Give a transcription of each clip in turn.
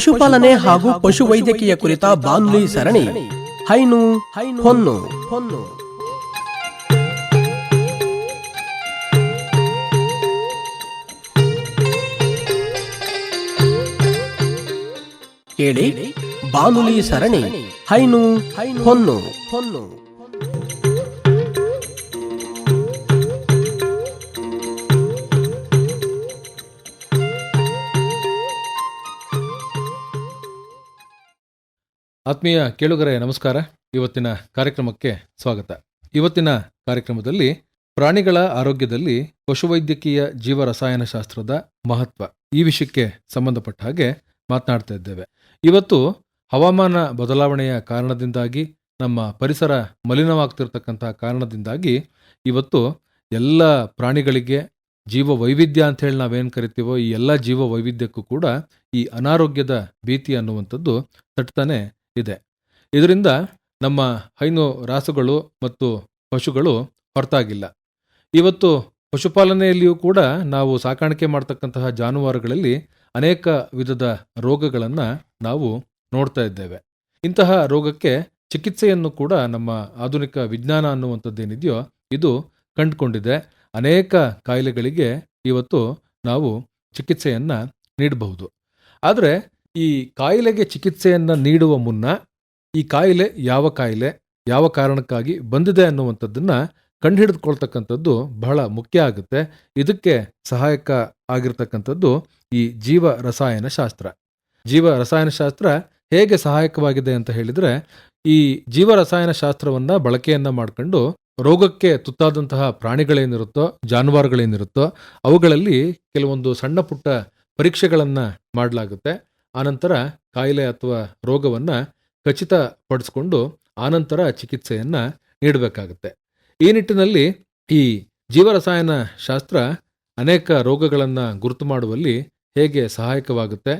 ಪಶುಪಾಲನೆ ಹಾಗೂ ಪಶುವೈದ್ಯಕೀಯ ಕುರಿತ ಬಾನುಲಿ ಸರಣಿ. ಹೈನು ಹೊನ್ನು. ಹೊನ್ನು. ಕೇಳಿ. ಬಾನುಲಿ ಸರಣಿ. ಹೈನು ಹೊನ್ನು. ಹೊನ್ನು. ಆತ್ಮೀಯ ಕೇಳುಗರೆ, ನಮಸ್ಕಾರ. ಇವತ್ತಿನ ಕಾರ್ಯಕ್ರಮಕ್ಕೆ ಸ್ವಾಗತ. ಇವತ್ತಿನ ಕಾರ್ಯಕ್ರಮದಲ್ಲಿ ಪ್ರಾಣಿಗಳ ಆರೋಗ್ಯದಲ್ಲಿ ಪಶುವೈದ್ಯಕೀಯ ಜೀವರಸಾಯನಶಾಸ್ತ್ರದ ಮಹತ್ವ ಈ ವಿಷಯಕ್ಕೆ ಸಂಬಂಧಪಟ್ಟ ಹಾಗೆ ಮಾತನಾಡ್ತಾ ಇದ್ದೇವೆ. ಇವತ್ತು ಹವಾಮಾನ ಬದಲಾವಣೆಯ ಕಾರಣದಿಂದಾಗಿ, ನಮ್ಮ ಪರಿಸರ ಮಲಿನವಾಗ್ತಿರ್ತಕ್ಕಂತಹ ಕಾರಣದಿಂದಾಗಿ ಇವತ್ತು ಎಲ್ಲ ಪ್ರಾಣಿಗಳಿಗೆ ಜೀವ ವೈವಿಧ್ಯ ಅಂತ ನಾವೇನು ಕರಿತೀವೋ, ಈ ಎಲ್ಲ ಜೀವ ವೈವಿಧ್ಯಕ್ಕೂ ಕೂಡ ಈ ಅನಾರೋಗ್ಯದ ಭೀತಿ ಅನ್ನುವಂಥದ್ದು ತಟ್ತಾನೆ ಇದೆ. ಇದರಿಂದ ನಮ್ಮ ಹೈನು ರಾಸುಗಳು ಮತ್ತು ಪಶುಗಳು ಹೊರತಾಗಿಲ್ಲ. ಇವತ್ತು ಪಶುಪಾಲನೆಯಲ್ಲಿಯೂ ಕೂಡ ನಾವು ಸಾಕಾಣಿಕೆ ಮಾಡ್ತಕ್ಕಂತಹ ಜಾನುವಾರುಗಳಲ್ಲಿ ಅನೇಕ ವಿಧದ ರೋಗಗಳನ್ನು ನಾವು ನೋಡ್ತಾ ಇದ್ದೇವೆ. ಇಂತಹ ರೋಗಕ್ಕೆ ಚಿಕಿತ್ಸೆಯನ್ನು ಕೂಡ ನಮ್ಮ ಆಧುನಿಕ ವಿಜ್ಞಾನ ಅನ್ನುವಂಥದ್ದೇನಿದೆಯೋ ಇದು ಕಂಡುಕೊಂಡಿದೆ. ಅನೇಕ ಕಾಯಿಲೆಗಳಿಗೆ ಇವತ್ತು ನಾವು ಚಿಕಿತ್ಸೆಯನ್ನು ನೀಡಬಹುದು. ಆದರೆ ಈ ಕಾಯಿಲೆಗೆ ಚಿಕಿತ್ಸೆಯನ್ನು ನೀಡುವ ಮುನ್ನ ಈ ಕಾಯಿಲೆ ಯಾವ ಕಾಯಿಲೆ, ಯಾವ ಕಾರಣಕ್ಕಾಗಿ ಬಂದಿದೆ ಅನ್ನುವಂಥದ್ದನ್ನು ಕಂಡುಹಿಡಿದುಕೊಳ್ತಕ್ಕಂಥದ್ದು ಬಹಳ ಮುಖ್ಯ ಆಗುತ್ತೆ. ಇದಕ್ಕೆ ಸಹಾಯಕ ಆಗಿರ್ತಕ್ಕಂಥದ್ದು ಈ ಜೀವ ರಸಾಯನ ಶಾಸ್ತ್ರ. ಜೀವ ರಸಾಯನ ಶಾಸ್ತ್ರ ಹೇಗೆ ಸಹಾಯಕವಾಗಿದೆ ಅಂತ ಹೇಳಿದರೆ, ಈ ಜೀವ ರಸಾಯನ ಶಾಸ್ತ್ರವನ್ನ ಬಳಕೆಯನ್ನ ಮಾಡ್ಕೊಂಡು ರೋಗಕ್ಕೆ ತುತ್ತಾದಂತಹ ಪ್ರಾಣಿಗಳೇನಿರುತ್ತೋ, ಜಾನುವಾರುಗಳೇನಿರುತ್ತೋ, ಅವುಗಳಲ್ಲಿ ಕೆಲವೊಂದು ಸಣ್ಣ ಪುಟ್ಟ ಪರೀಕ್ಷೆಗಳನ್ನು ಮಾಡಲಾಗುತ್ತೆ. ಆನಂತರ ಕಾಯಿಲೆ ಅಥವಾ ರೋಗವನ್ನ ಖಚಿತಪಡಿಸ್ಕೊಂಡು ಆನಂತರ ಚಿಕಿತ್ಸೆಯನ್ನ ನೀಡಬೇಕಾಗುತ್ತೆ. ಈ ನಿಟ್ಟಿನಲ್ಲಿ ಈ ಜೀವರಸಾಯನ ಶಾಸ್ತ್ರ ಅನೇಕ ರೋಗಗಳನ್ನು ಗುರುತು ಮಾಡುವಲ್ಲಿ ಹೇಗೆ ಸಹಾಯಕವಾಗುತ್ತೆ,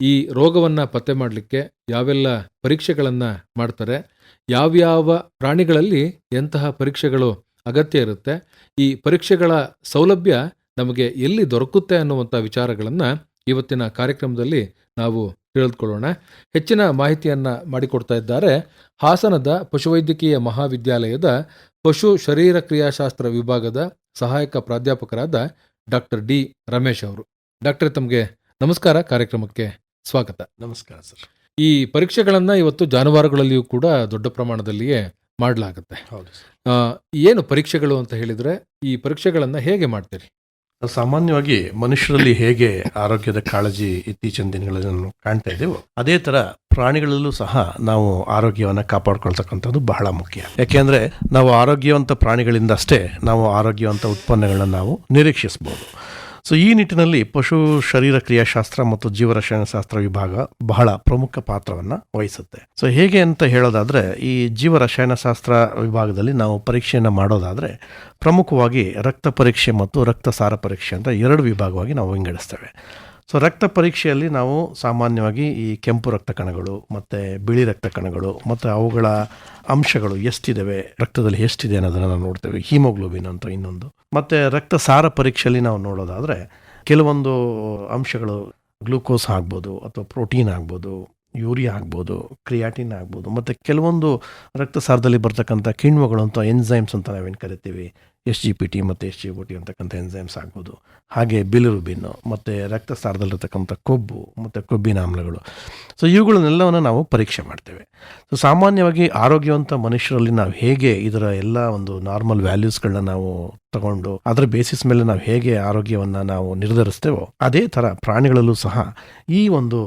ಈ ರೋಗವನ್ನು ಪತ್ತೆ ಮಾಡಲಿಕ್ಕೆ ಯಾವೆಲ್ಲ ಪರೀಕ್ಷೆಗಳನ್ನು ಮಾಡ್ತಾರೆ, ಯಾವ್ಯಾವ ಪ್ರಾಣಿಗಳಲ್ಲಿ ಎಂತಹ ಪರೀಕ್ಷೆಗಳು ಅಗತ್ಯ ಇರುತ್ತೆ, ಈ ಪರೀಕ್ಷೆಗಳ ಸೌಲಭ್ಯ ನಮಗೆ ಎಲ್ಲಿ ದೊರಕುತ್ತೆ ಅನ್ನುವಂಥ ವಿಚಾರಗಳನ್ನು ಇವತ್ತಿನ ಕಾರ್ಯಕ್ರಮದಲ್ಲಿ ನಾವು ತಿಳಿದುಕೊಳ್ಳೋಣ. ಹೆಚ್ಚಿನ ಮಾಹಿತಿಯನ್ನು ಮಾಡಿಕೊಡ್ತಾ ಇದ್ದಾರೆ. ಹಾಸನದ ಪಶುವೈದ್ಯಕೀಯ ಮಹಾವಿದ್ಯಾಲಯದ ಪಶು ಶರೀರ ಕ್ರಿಯಾಶಾಸ್ತ್ರ ವಿಭಾಗದ ಸಹಾಯಕ ಪ್ರಾಧ್ಯಾಪಕರಾದ ಡಾಕ್ಟರ್ ಡಿ ರಮೇಶ್ ಅವರು. ಡಾಕ್ಟರ್ ತಮಗೆ ನಮಸ್ಕಾರ. ಕಾರ್ಯಕ್ರಮಕ್ಕೆ ಸ್ವಾಗತ. ನಮಸ್ಕಾರ ಸರ್. ಈ ಪರೀಕ್ಷೆಗಳನ್ನು ಇವತ್ತು ಜಾನುವಾರುಗಳಲ್ಲಿಯೂ ಕೂಡ ದೊಡ್ಡ ಪ್ರಮಾಣದಲ್ಲಿಯೇ ಮಾಡಲಾಗುತ್ತೆ. ಹೌದು ಏನು ಪರೀಕ್ಷೆಗಳು ಅಂತ ಹೇಳಿದರೆ ಈ ಪರೀಕ್ಷೆಗಳನ್ನು ಹೇಗೆ ಮಾಡ್ತೀರಿ? ಸಾಮಾನ್ಯವಾಗಿ ಮನುಷ್ಯರಲ್ಲಿ ಹೇಗೆ ಆರೋಗ್ಯದ ಕಾಳಜಿ ಇತ್ತೀಚಿನ ದಿನಗಳಲ್ಲಿ ನಾವು ಕಾಣ್ತಾ ಇದ್ದೇವೋ, ಅದೇ ತರ ಪ್ರಾಣಿಗಳಲ್ಲೂ ಸಹ ನಾವು ಆರೋಗ್ಯವನ್ನು ಕಾಪಾಡ್ಕೊಳ್ತಕ್ಕಂಥದ್ದು ಬಹಳ ಮುಖ್ಯ. ಯಾಕೆಂದ್ರೆ ನಾವು ಆರೋಗ್ಯವಂತ ಪ್ರಾಣಿಗಳಿಂದ ಅಷ್ಟೇ ನಾವು ಆರೋಗ್ಯವಂತ ಉತ್ಪನ್ನಗಳನ್ನ ನಾವು ನಿರೀಕ್ಷಿಸಬಹುದು ಸೊ ಈ ನಿಟ್ಟಿನಲ್ಲಿ ಪಶು ಶರೀರ ಕ್ರಿಯಾಶಾಸ್ತ್ರ ಮತ್ತು ಜೀವರಸಾಯನಶಾಸ್ತ್ರ ವಿಭಾಗ ಬಹಳ ಪ್ರಮುಖ ಪಾತ್ರವನ್ನು ವಹಿಸುತ್ತೆ. ಸೊ ಹೇಗೆ ಅಂತ ಹೇಳೋದಾದ್ರೆ, ಈ ಜೀವರಸಾಯನಶಾಸ್ತ್ರ ವಿಭಾಗದಲ್ಲಿ ನಾವು ಪರೀಕ್ಷೆಯನ್ನು ಮಾಡೋದಾದ್ರೆ, ಪ್ರಮುಖವಾಗಿ ರಕ್ತ ಪರೀಕ್ಷೆ ಮತ್ತು ರಕ್ತಸಾರ ಪರೀಕ್ಷೆ ಅಂತ ಎರಡು ವಿಭಾಗವಾಗಿ ನಾವು ವಿಂಗಡಿಸ್ತೇವೆ. ಸೊ ರಕ್ತ ಪರೀಕ್ಷೆಯಲ್ಲಿ ನಾವು ಸಾಮಾನ್ಯವಾಗಿ ಈ ಕೆಂಪು ರಕ್ತ ಕಣಗಳು ಮತ್ತು ಬಿಳಿ ರಕ್ತ ಕಣಗಳು ಮತ್ತು ಅವುಗಳ ಅಂಶಗಳು ಎಷ್ಟಿದ್ದಾವೆ ರಕ್ತದಲ್ಲಿ ಎಷ್ಟಿದೆ ಅನ್ನೋದನ್ನು ನಾವು ನೋಡ್ತೇವೆ. ಹಿಮೋಗ್ಲೋಬಿನ್ ಅಂತ ಇನ್ನೊಂದು. ಮತ್ತು ರಕ್ತ ಸಾರ ಪರೀಕ್ಷೆಯಲ್ಲಿ ನಾವು ನೋಡೋದಾದರೆ, ಕೆಲವೊಂದು ಅಂಶಗಳು ಗ್ಲೂಕೋಸ್ ಆಗ್ಬೋದು ಅಥವಾ ಪ್ರೋಟೀನ್ ಆಗ್ಬೋದು, ಯೂರಿಯಾ ಆಗ್ಬೋದು, ಕ್ರಿಯಾಟಿನ್ ಆಗ್ಬೋದು, ಮತ್ತು ಕೆಲವೊಂದು ರಕ್ತಸಾರದಲ್ಲಿ ಬರ್ತಕ್ಕಂಥ ಕಿಣ್ವಗಳು ಅಂತ ಎನ್ಝೈಮ್ಸ್ ಅಂತ ನಾವೇನು ಕರಿತೀವಿ ಎಸ್ ಜಿ ಪಿ ಟಿ ಮತ್ತು ಎಸ್ ಜಿ ಒ ಟಿ ಅಂತಕ್ಕಂಥ ಎನ್ಸೈಮ್ಸ್ ಆಗ್ಬೋದು. ಹಾಗೆ ಬಿಲಿರುಬಿನ್ ಮತ್ತು ರಕ್ತಸಾರದಲ್ಲಿರ್ತಕ್ಕಂಥ ಕೊಬ್ಬು ಮತ್ತು ಕೊಬ್ಬಿನ ಆಮ್ಲಗಳು. ಸೊ ಇವುಗಳನ್ನೆಲ್ಲವನ್ನು ನಾವು ಪರೀಕ್ಷೆ ಮಾಡ್ತೇವೆ. ಸೊ ಸಾಮಾನ್ಯವಾಗಿ ಆರೋಗ್ಯವಂತ ಮನುಷ್ಯರಲ್ಲಿ ನಾವು ಹೇಗೆ ಇದರ ಎಲ್ಲ ಒಂದು ನಾರ್ಮಲ್ ವ್ಯಾಲ್ಯೂಸ್ಗಳನ್ನ ನಾವು ತಗೊಂಡು ಅದರ ಬೇಸಿಸ್ ಮೇಲೆ ನಾವು ಹೇಗೆ ಆರೋಗ್ಯವನ್ನು ನಾವು ನಿರ್ಧರಿಸ್ತೇವೋ, ಅದೇ ಥರ ಪ್ರಾಣಿಗಳಲ್ಲೂ ಸಹ ಈ ಒಂದು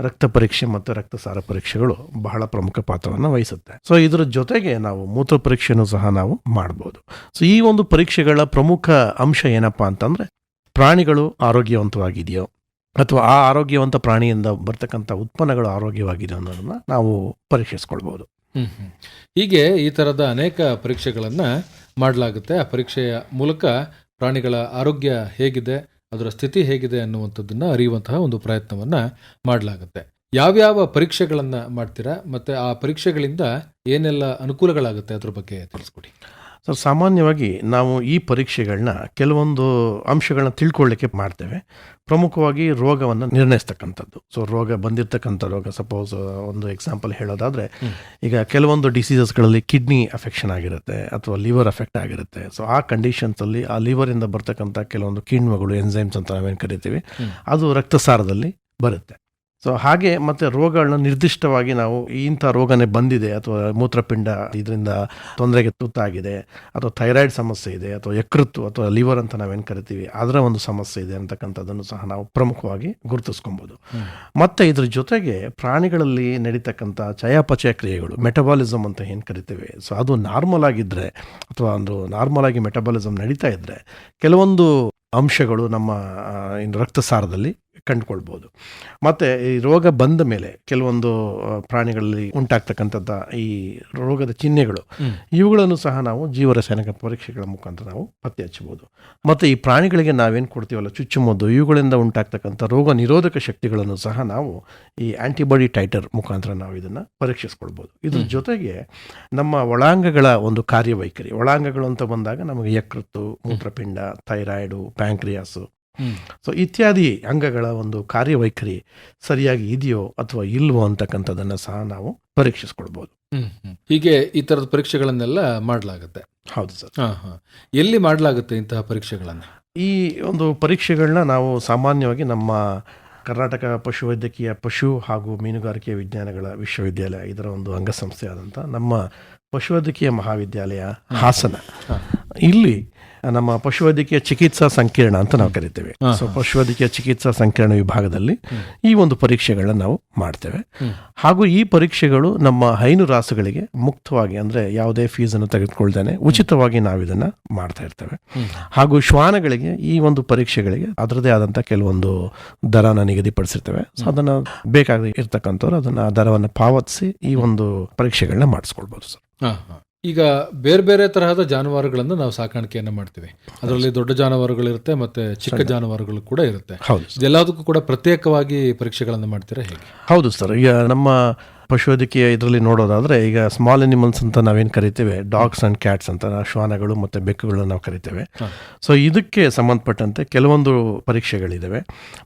ರಕ್ತ ಪರೀಕ್ಷೆ ಮತ್ತು ರಕ್ತಸಾರ ಪರೀಕ್ಷೆಗಳು ಬಹಳ ಪ್ರಮುಖ ಪಾತ್ರವನ್ನು ವಹಿಸುತ್ತೆ. ಸೊ ಇದರ ಜೊತೆಗೆ ನಾವು ಮೂತ್ರ ಪರೀಕ್ಷೆನೂ ಸಹ ನಾವು ಮಾಡ್ಬೋದು. ಸೊ ಈ ಒಂದು ಪರೀಕ್ಷೆಗಳ ಪ್ರಮುಖ ಅಂಶ ಏನಪ್ಪಾ ಅಂತಂದ್ರೆ, ಪ್ರಾಣಿಗಳು ಆರೋಗ್ಯವಂತವಾಗಿದೆಯೋ ಅಥವಾ ಆ ಆರೋಗ್ಯವಂತ ಪ್ರಾಣಿಯಿಂದ ಬರ್ತಕ್ಕಂಥ ಉತ್ಪನ್ನಗಳು ಆರೋಗ್ಯವಾಗಿದೆಯೋ ಅನ್ನೋದನ್ನ ನಾವು ಪರೀಕ್ಷಿಸ್ಕೊಳ್ಬೋದು. ಹೀಗೆ ಈ ತರದ ಅನೇಕ ಪರೀಕ್ಷೆಗಳನ್ನ ಮಾಡಲಾಗುತ್ತೆ. ಆ ಪರೀಕ್ಷೆಯ ಮೂಲಕ ಪ್ರಾಣಿಗಳ ಆರೋಗ್ಯ ಹೇಗಿದೆ ಅದರ ಸ್ಥಿತಿ ಹೇಗಿದೆ ಅನ್ನುವಂಥದ್ದನ್ನು ಅರಿಯುವಂತಹ ಒಂದು ಪ್ರಯತ್ನವನ್ನು ಮಾಡಲಾಗುತ್ತೆ. ಯಾವ್ಯಾವ ಪರೀಕ್ಷೆಗಳನ್ನು ಮಾಡ್ತೀರಾ ಮತ್ತು ಆ ಪರೀಕ್ಷೆಗಳಿಂದ ಏನೆಲ್ಲ ಅನುಕೂಲಗಳಾಗುತ್ತೆ ಅದ್ರ ಬಗ್ಗೆ ತಿಳಿಸ್ಕೊಡಿ. ಸೊ ಸಾಮಾನ್ಯವಾಗಿ ನಾವು ಈ ಪರೀಕ್ಷೆಗಳನ್ನ ಕೆಲವೊಂದು ಅಂಶಗಳನ್ನ ತಿಳ್ಕೊಳ್ಳಿಕ್ಕೆ ಮಾಡ್ತೇವೆ. ಪ್ರಮುಖವಾಗಿ ರೋಗವನ್ನು ನಿರ್ಣಯಿಸ್ತಕ್ಕಂಥದ್ದು. ಸೊ ರೋಗ ಬಂದಿರತಕ್ಕಂಥ ರೋಗ ಸಪೋಸ್ ಒಂದು ಎಕ್ಸಾಂಪಲ್ ಹೇಳೋದಾದರೆ ಈಗ ಕೆಲವೊಂದು ಡಿಸೀಸಸ್ಗಳಲ್ಲಿ ಕಿಡ್ನಿ ಅಫೆಕ್ಷನ್ ಆಗಿರುತ್ತೆ ಅಥವಾ ಲಿವರ್ ಅಫೆಕ್ಟ್ ಆಗಿರುತ್ತೆ. ಸೊ ಆ ಕಂಡೀಷನ್ಸಲ್ಲಿ ಆ ಲಿವರಿಂದ ಬರ್ತಕ್ಕಂಥ ಕೆಲವೊಂದು ಕಿಣ್ವಗಳು ಎನ್ಸೈಮ್ಸ್ ಅಂತ ನಾವೇನು ಕರಿತೀವಿ ಅದು ರಕ್ತಸಾರದಲ್ಲಿ ಬರುತ್ತೆ. ಸೊ ಹಾಗೆ ಮತ್ತೆ ರೋಗಗಳನ್ನ ನಿರ್ದಿಷ್ಟವಾಗಿ ನಾವು ಇಂಥ ರೋಗನೇ ಬಂದಿದೆ ಅಥವಾ ಮೂತ್ರಪಿಂಡ ಇದರಿಂದ ತೊಂದರೆಗೆ ತುತ್ತಾಗಿದೆ ಅಥವಾ ಥೈರಾಯ್ಡ್ ಸಮಸ್ಯೆ ಇದೆ ಅಥವಾ ಯಕೃತ್ತು ಅಥವಾ ಲಿವರ್ ಅಂತ ನಾವೇನು ಕರಿತೀವಿ ಅದರ ಒಂದು ಸಮಸ್ಯೆ ಇದೆ ಅಂತಕ್ಕಂಥದ್ದನ್ನು ಸಹ ನಾವು ಪ್ರಮುಖವಾಗಿ ಗುರುತಿಸ್ಕೊಬೋದು. ಮತ್ತೆ ಇದ್ರ ಜೊತೆಗೆ ಪ್ರಾಣಿಗಳಲ್ಲಿ ನಡೀತಕ್ಕಂಥ ಚಯಾಪಚಯ ಕ್ರಿಯೆಗಳು ಮೆಟಬಾಲಿಸಮ್ ಅಂತ ಏನು ಕರಿತೀವಿ ಸೊ ಅದು ನಾರ್ಮಲ್ ಆಗಿದ್ದರೆ ಅಥವಾ ಒಂದು ನಾರ್ಮಲ್ ಆಗಿ ಮೆಟಬಾಲಿಸಮ್ ನಡೀತಾ ಇದ್ದರೆ ಕೆಲವೊಂದು ಅಂಶಗಳು ನಮ್ಮ ಇನ್ನು ರಕ್ತಸಾರದಲ್ಲಿ ಕಂಡುಕೊಳ್ಬೋದು. ಮತ್ತು ಈ ರೋಗ ಬಂದ ಮೇಲೆ ಕೆಲವೊಂದು ಪ್ರಾಣಿಗಳಲ್ಲಿ ಉಂಟಾಗ್ತಕ್ಕಂಥದ್ದ ಈ ರೋಗದ ಚಿಹ್ನೆಗಳು ಇವುಗಳನ್ನು ಸಹ ನಾವು ಜೀವರಸಾಯನಿಕ ಪರೀಕ್ಷೆಗಳ ಮುಖಾಂತರ ನಾವು ಪತ್ತೆ ಹಚ್ಚಬಹುದು ಮತ್ತು ಈ ಪ್ರಾಣಿಗಳಿಗೆ ನಾವೇನು ಕೊಡ್ತೀವಲ್ಲ ಚುಚ್ಚುಮದ್ದು ಇವುಗಳಿಂದ ಉಂಟಾಗ್ತಕ್ಕಂಥ ರೋಗ ನಿರೋಧಕ ಶಕ್ತಿಗಳನ್ನು ಸಹ ನಾವು ಈ ಆ್ಯಂಟಿಬಾಡಿ ಟೈಟರ್ ಮುಖಾಂತರ ನಾವು ಇದನ್ನು ಪರೀಕ್ಷಿಸ್ಕೊಳ್ಬೋದು. ಇದ್ರ ಜೊತೆಗೆ ನಮ್ಮ ಒಳಾಂಗಗಳ ಒಂದು ಕಾರ್ಯವೈಖರಿ ಒಳಾಂಗಗಳು ಅಂತ ಬಂದಾಗ ನಮಗೆ ಯಕೃತ್ತು ಮೂತ್ರಪಿಂಡ ಥೈರಾಯ್ಡು ಪ್ಯಾಂಕ್ರಿಯಾಸು ಸೊ ಇತ್ಯಾದಿ ಅಂಗಗಳ ಒಂದು ಕಾರ್ಯವೈಖರಿ ಸರಿಯಾಗಿ ಇದೆಯೋ ಅಥವಾ ಇಲ್ವೋ ಅಂತಕ್ಕಂಥದ್ದನ್ನು ಸಹ ನಾವು ಪರೀಕ್ಷಿಸ್ಕೊಳ್ಬೋದು. ಹೀಗೆ ಈ ತರದ ಪರೀಕ್ಷೆಗಳನ್ನೆಲ್ಲ ಮಾಡಲಾಗುತ್ತೆ. ಹೌದು ಸರ್. ಎಲ್ಲಿ ಮಾಡಲಾಗುತ್ತೆ ಇಂತಹ ಪರೀಕ್ಷೆಗಳನ್ನು? ಈ ಒಂದು ಪರೀಕ್ಷೆಗಳನ್ನ ನಾವು ಸಾಮಾನ್ಯವಾಗಿ ನಮ್ಮ ಕರ್ನಾಟಕ ಪಶುವೈದ್ಯಕೀಯ ಪಶು ಹಾಗೂ ಮೀನುಗಾರಿಕೆ ವಿಜ್ಞಾನಗಳ ವಿಶ್ವವಿದ್ಯಾಲಯ ಇದರ ಒಂದು ಅಂಗಸಂಸ್ಥೆ ಆದಂಥ ನಮ್ಮ ಪಶುವೈದ್ಯಕೀಯ ಮಹಾವಿದ್ಯಾಲಯ ಹಾಸನ. ಇಲ್ಲಿ ನಮ್ಮ ಪಶುವೈದ್ಯಕೀಯ ಚಿಕಿತ್ಸಾ ಸಂಕೀರ್ಣ ಅಂತ ನಾವು ಕರಿತೇವೆ. ಸೊ ಪಶುವೈದ್ಯಕೀಯ ಚಿಕಿತ್ಸಾ ಸಂಕೀರ್ಣ ವಿಭಾಗದಲ್ಲಿ ಈ ಒಂದು ಪರೀಕ್ಷೆಗಳನ್ನ ನಾವು ಮಾಡ್ತೇವೆ. ಹಾಗೂ ಈ ಪರೀಕ್ಷೆಗಳು ನಮ್ಮ ಹೈನು ರಾಸುಗಳಿಗೆ ಮುಕ್ತವಾಗಿ ಅಂದ್ರೆ ಯಾವುದೇ ಫೀಸನ್ನು ತೆಗೆದುಕೊಳ್ದೇನೆ ಉಚಿತವಾಗಿ ನಾವು ಇದನ್ನ ಮಾಡ್ತಾ ಇರ್ತೇವೆ. ಹಾಗೂ ಶ್ವಾನಗಳಿಗೆ ಈ ಒಂದು ಪರೀಕ್ಷೆಗಳಿಗೆ ಅದರದೇ ಆದಂಥ ಕೆಲವೊಂದು ದರನ ನಿಗದಿಪಡಿಸಿರ್ತೇವೆ. ಸೊ ಅದನ್ನ ಬೇಕಾಗಿರ್ತಕ್ಕಂಥವ್ರು ಅದನ್ನ ಆ ದರವನ್ನು ಪಾವತಿಸಿ ಈ ಒಂದು ಪರೀಕ್ಷೆಗಳನ್ನ ಮಾಡಿಸ್ಕೊಳ್ಬೋದು ಸರ್. ಈಗ ಬೇರೆ ಬೇರೆ ತರಹದ ಜಾನುವಾರುಗಳನ್ನು ನಾವು ಸಾಕಾಣಿಕೆಯನ್ನು ಮಾಡ್ತೀವಿ. ಅದರಲ್ಲಿ ದೊಡ್ಡ ಜಾನುವಾರುಗಳಿರುತ್ತೆ ಮತ್ತೆ ಚಿಕ್ಕ ಜಾನುವಾರುಗಳು ಕೂಡ ಇರುತ್ತೆ. ಹೌದು ಇದೆಲ್ಲದಕ್ಕೂ ಕೂಡ ಪ್ರತ್ಯೇಕವಾಗಿ ಪರೀಕ್ಷೆಗಳನ್ನು ಮಾಡ್ತೀರಾ ಹೇಗೆ? ಹೌದು ಸರ್. ಈಗ ನಮ್ಮ ಪಶುವೈದ್ಯಕೀಯ ಇದರಲ್ಲಿ ನೋಡೋದಾದ್ರೆ ಈಗ ಸ್ಮಾಲ್ ಅನಿಮಲ್ಸ್ ಅಂತ ನಾವೇನು ಕರಿತೇವೆ ಡಾಗ್ಸ್ ಅಂಡ್ ಕ್ಯಾಟ್ಸ್ ಅಂತ ಶ್ವಾನಗಳು ಮತ್ತು ಬೆಕ್ಕುಗಳನ್ನ ನಾವು ಕರಿತೇವೆ. ಸೊ ಇದಕ್ಕೆ ಸಂಬಂಧಪಟ್ಟಂತೆ ಕೆಲವೊಂದು ಪರೀಕ್ಷೆಗಳಿದ್ದಾವೆ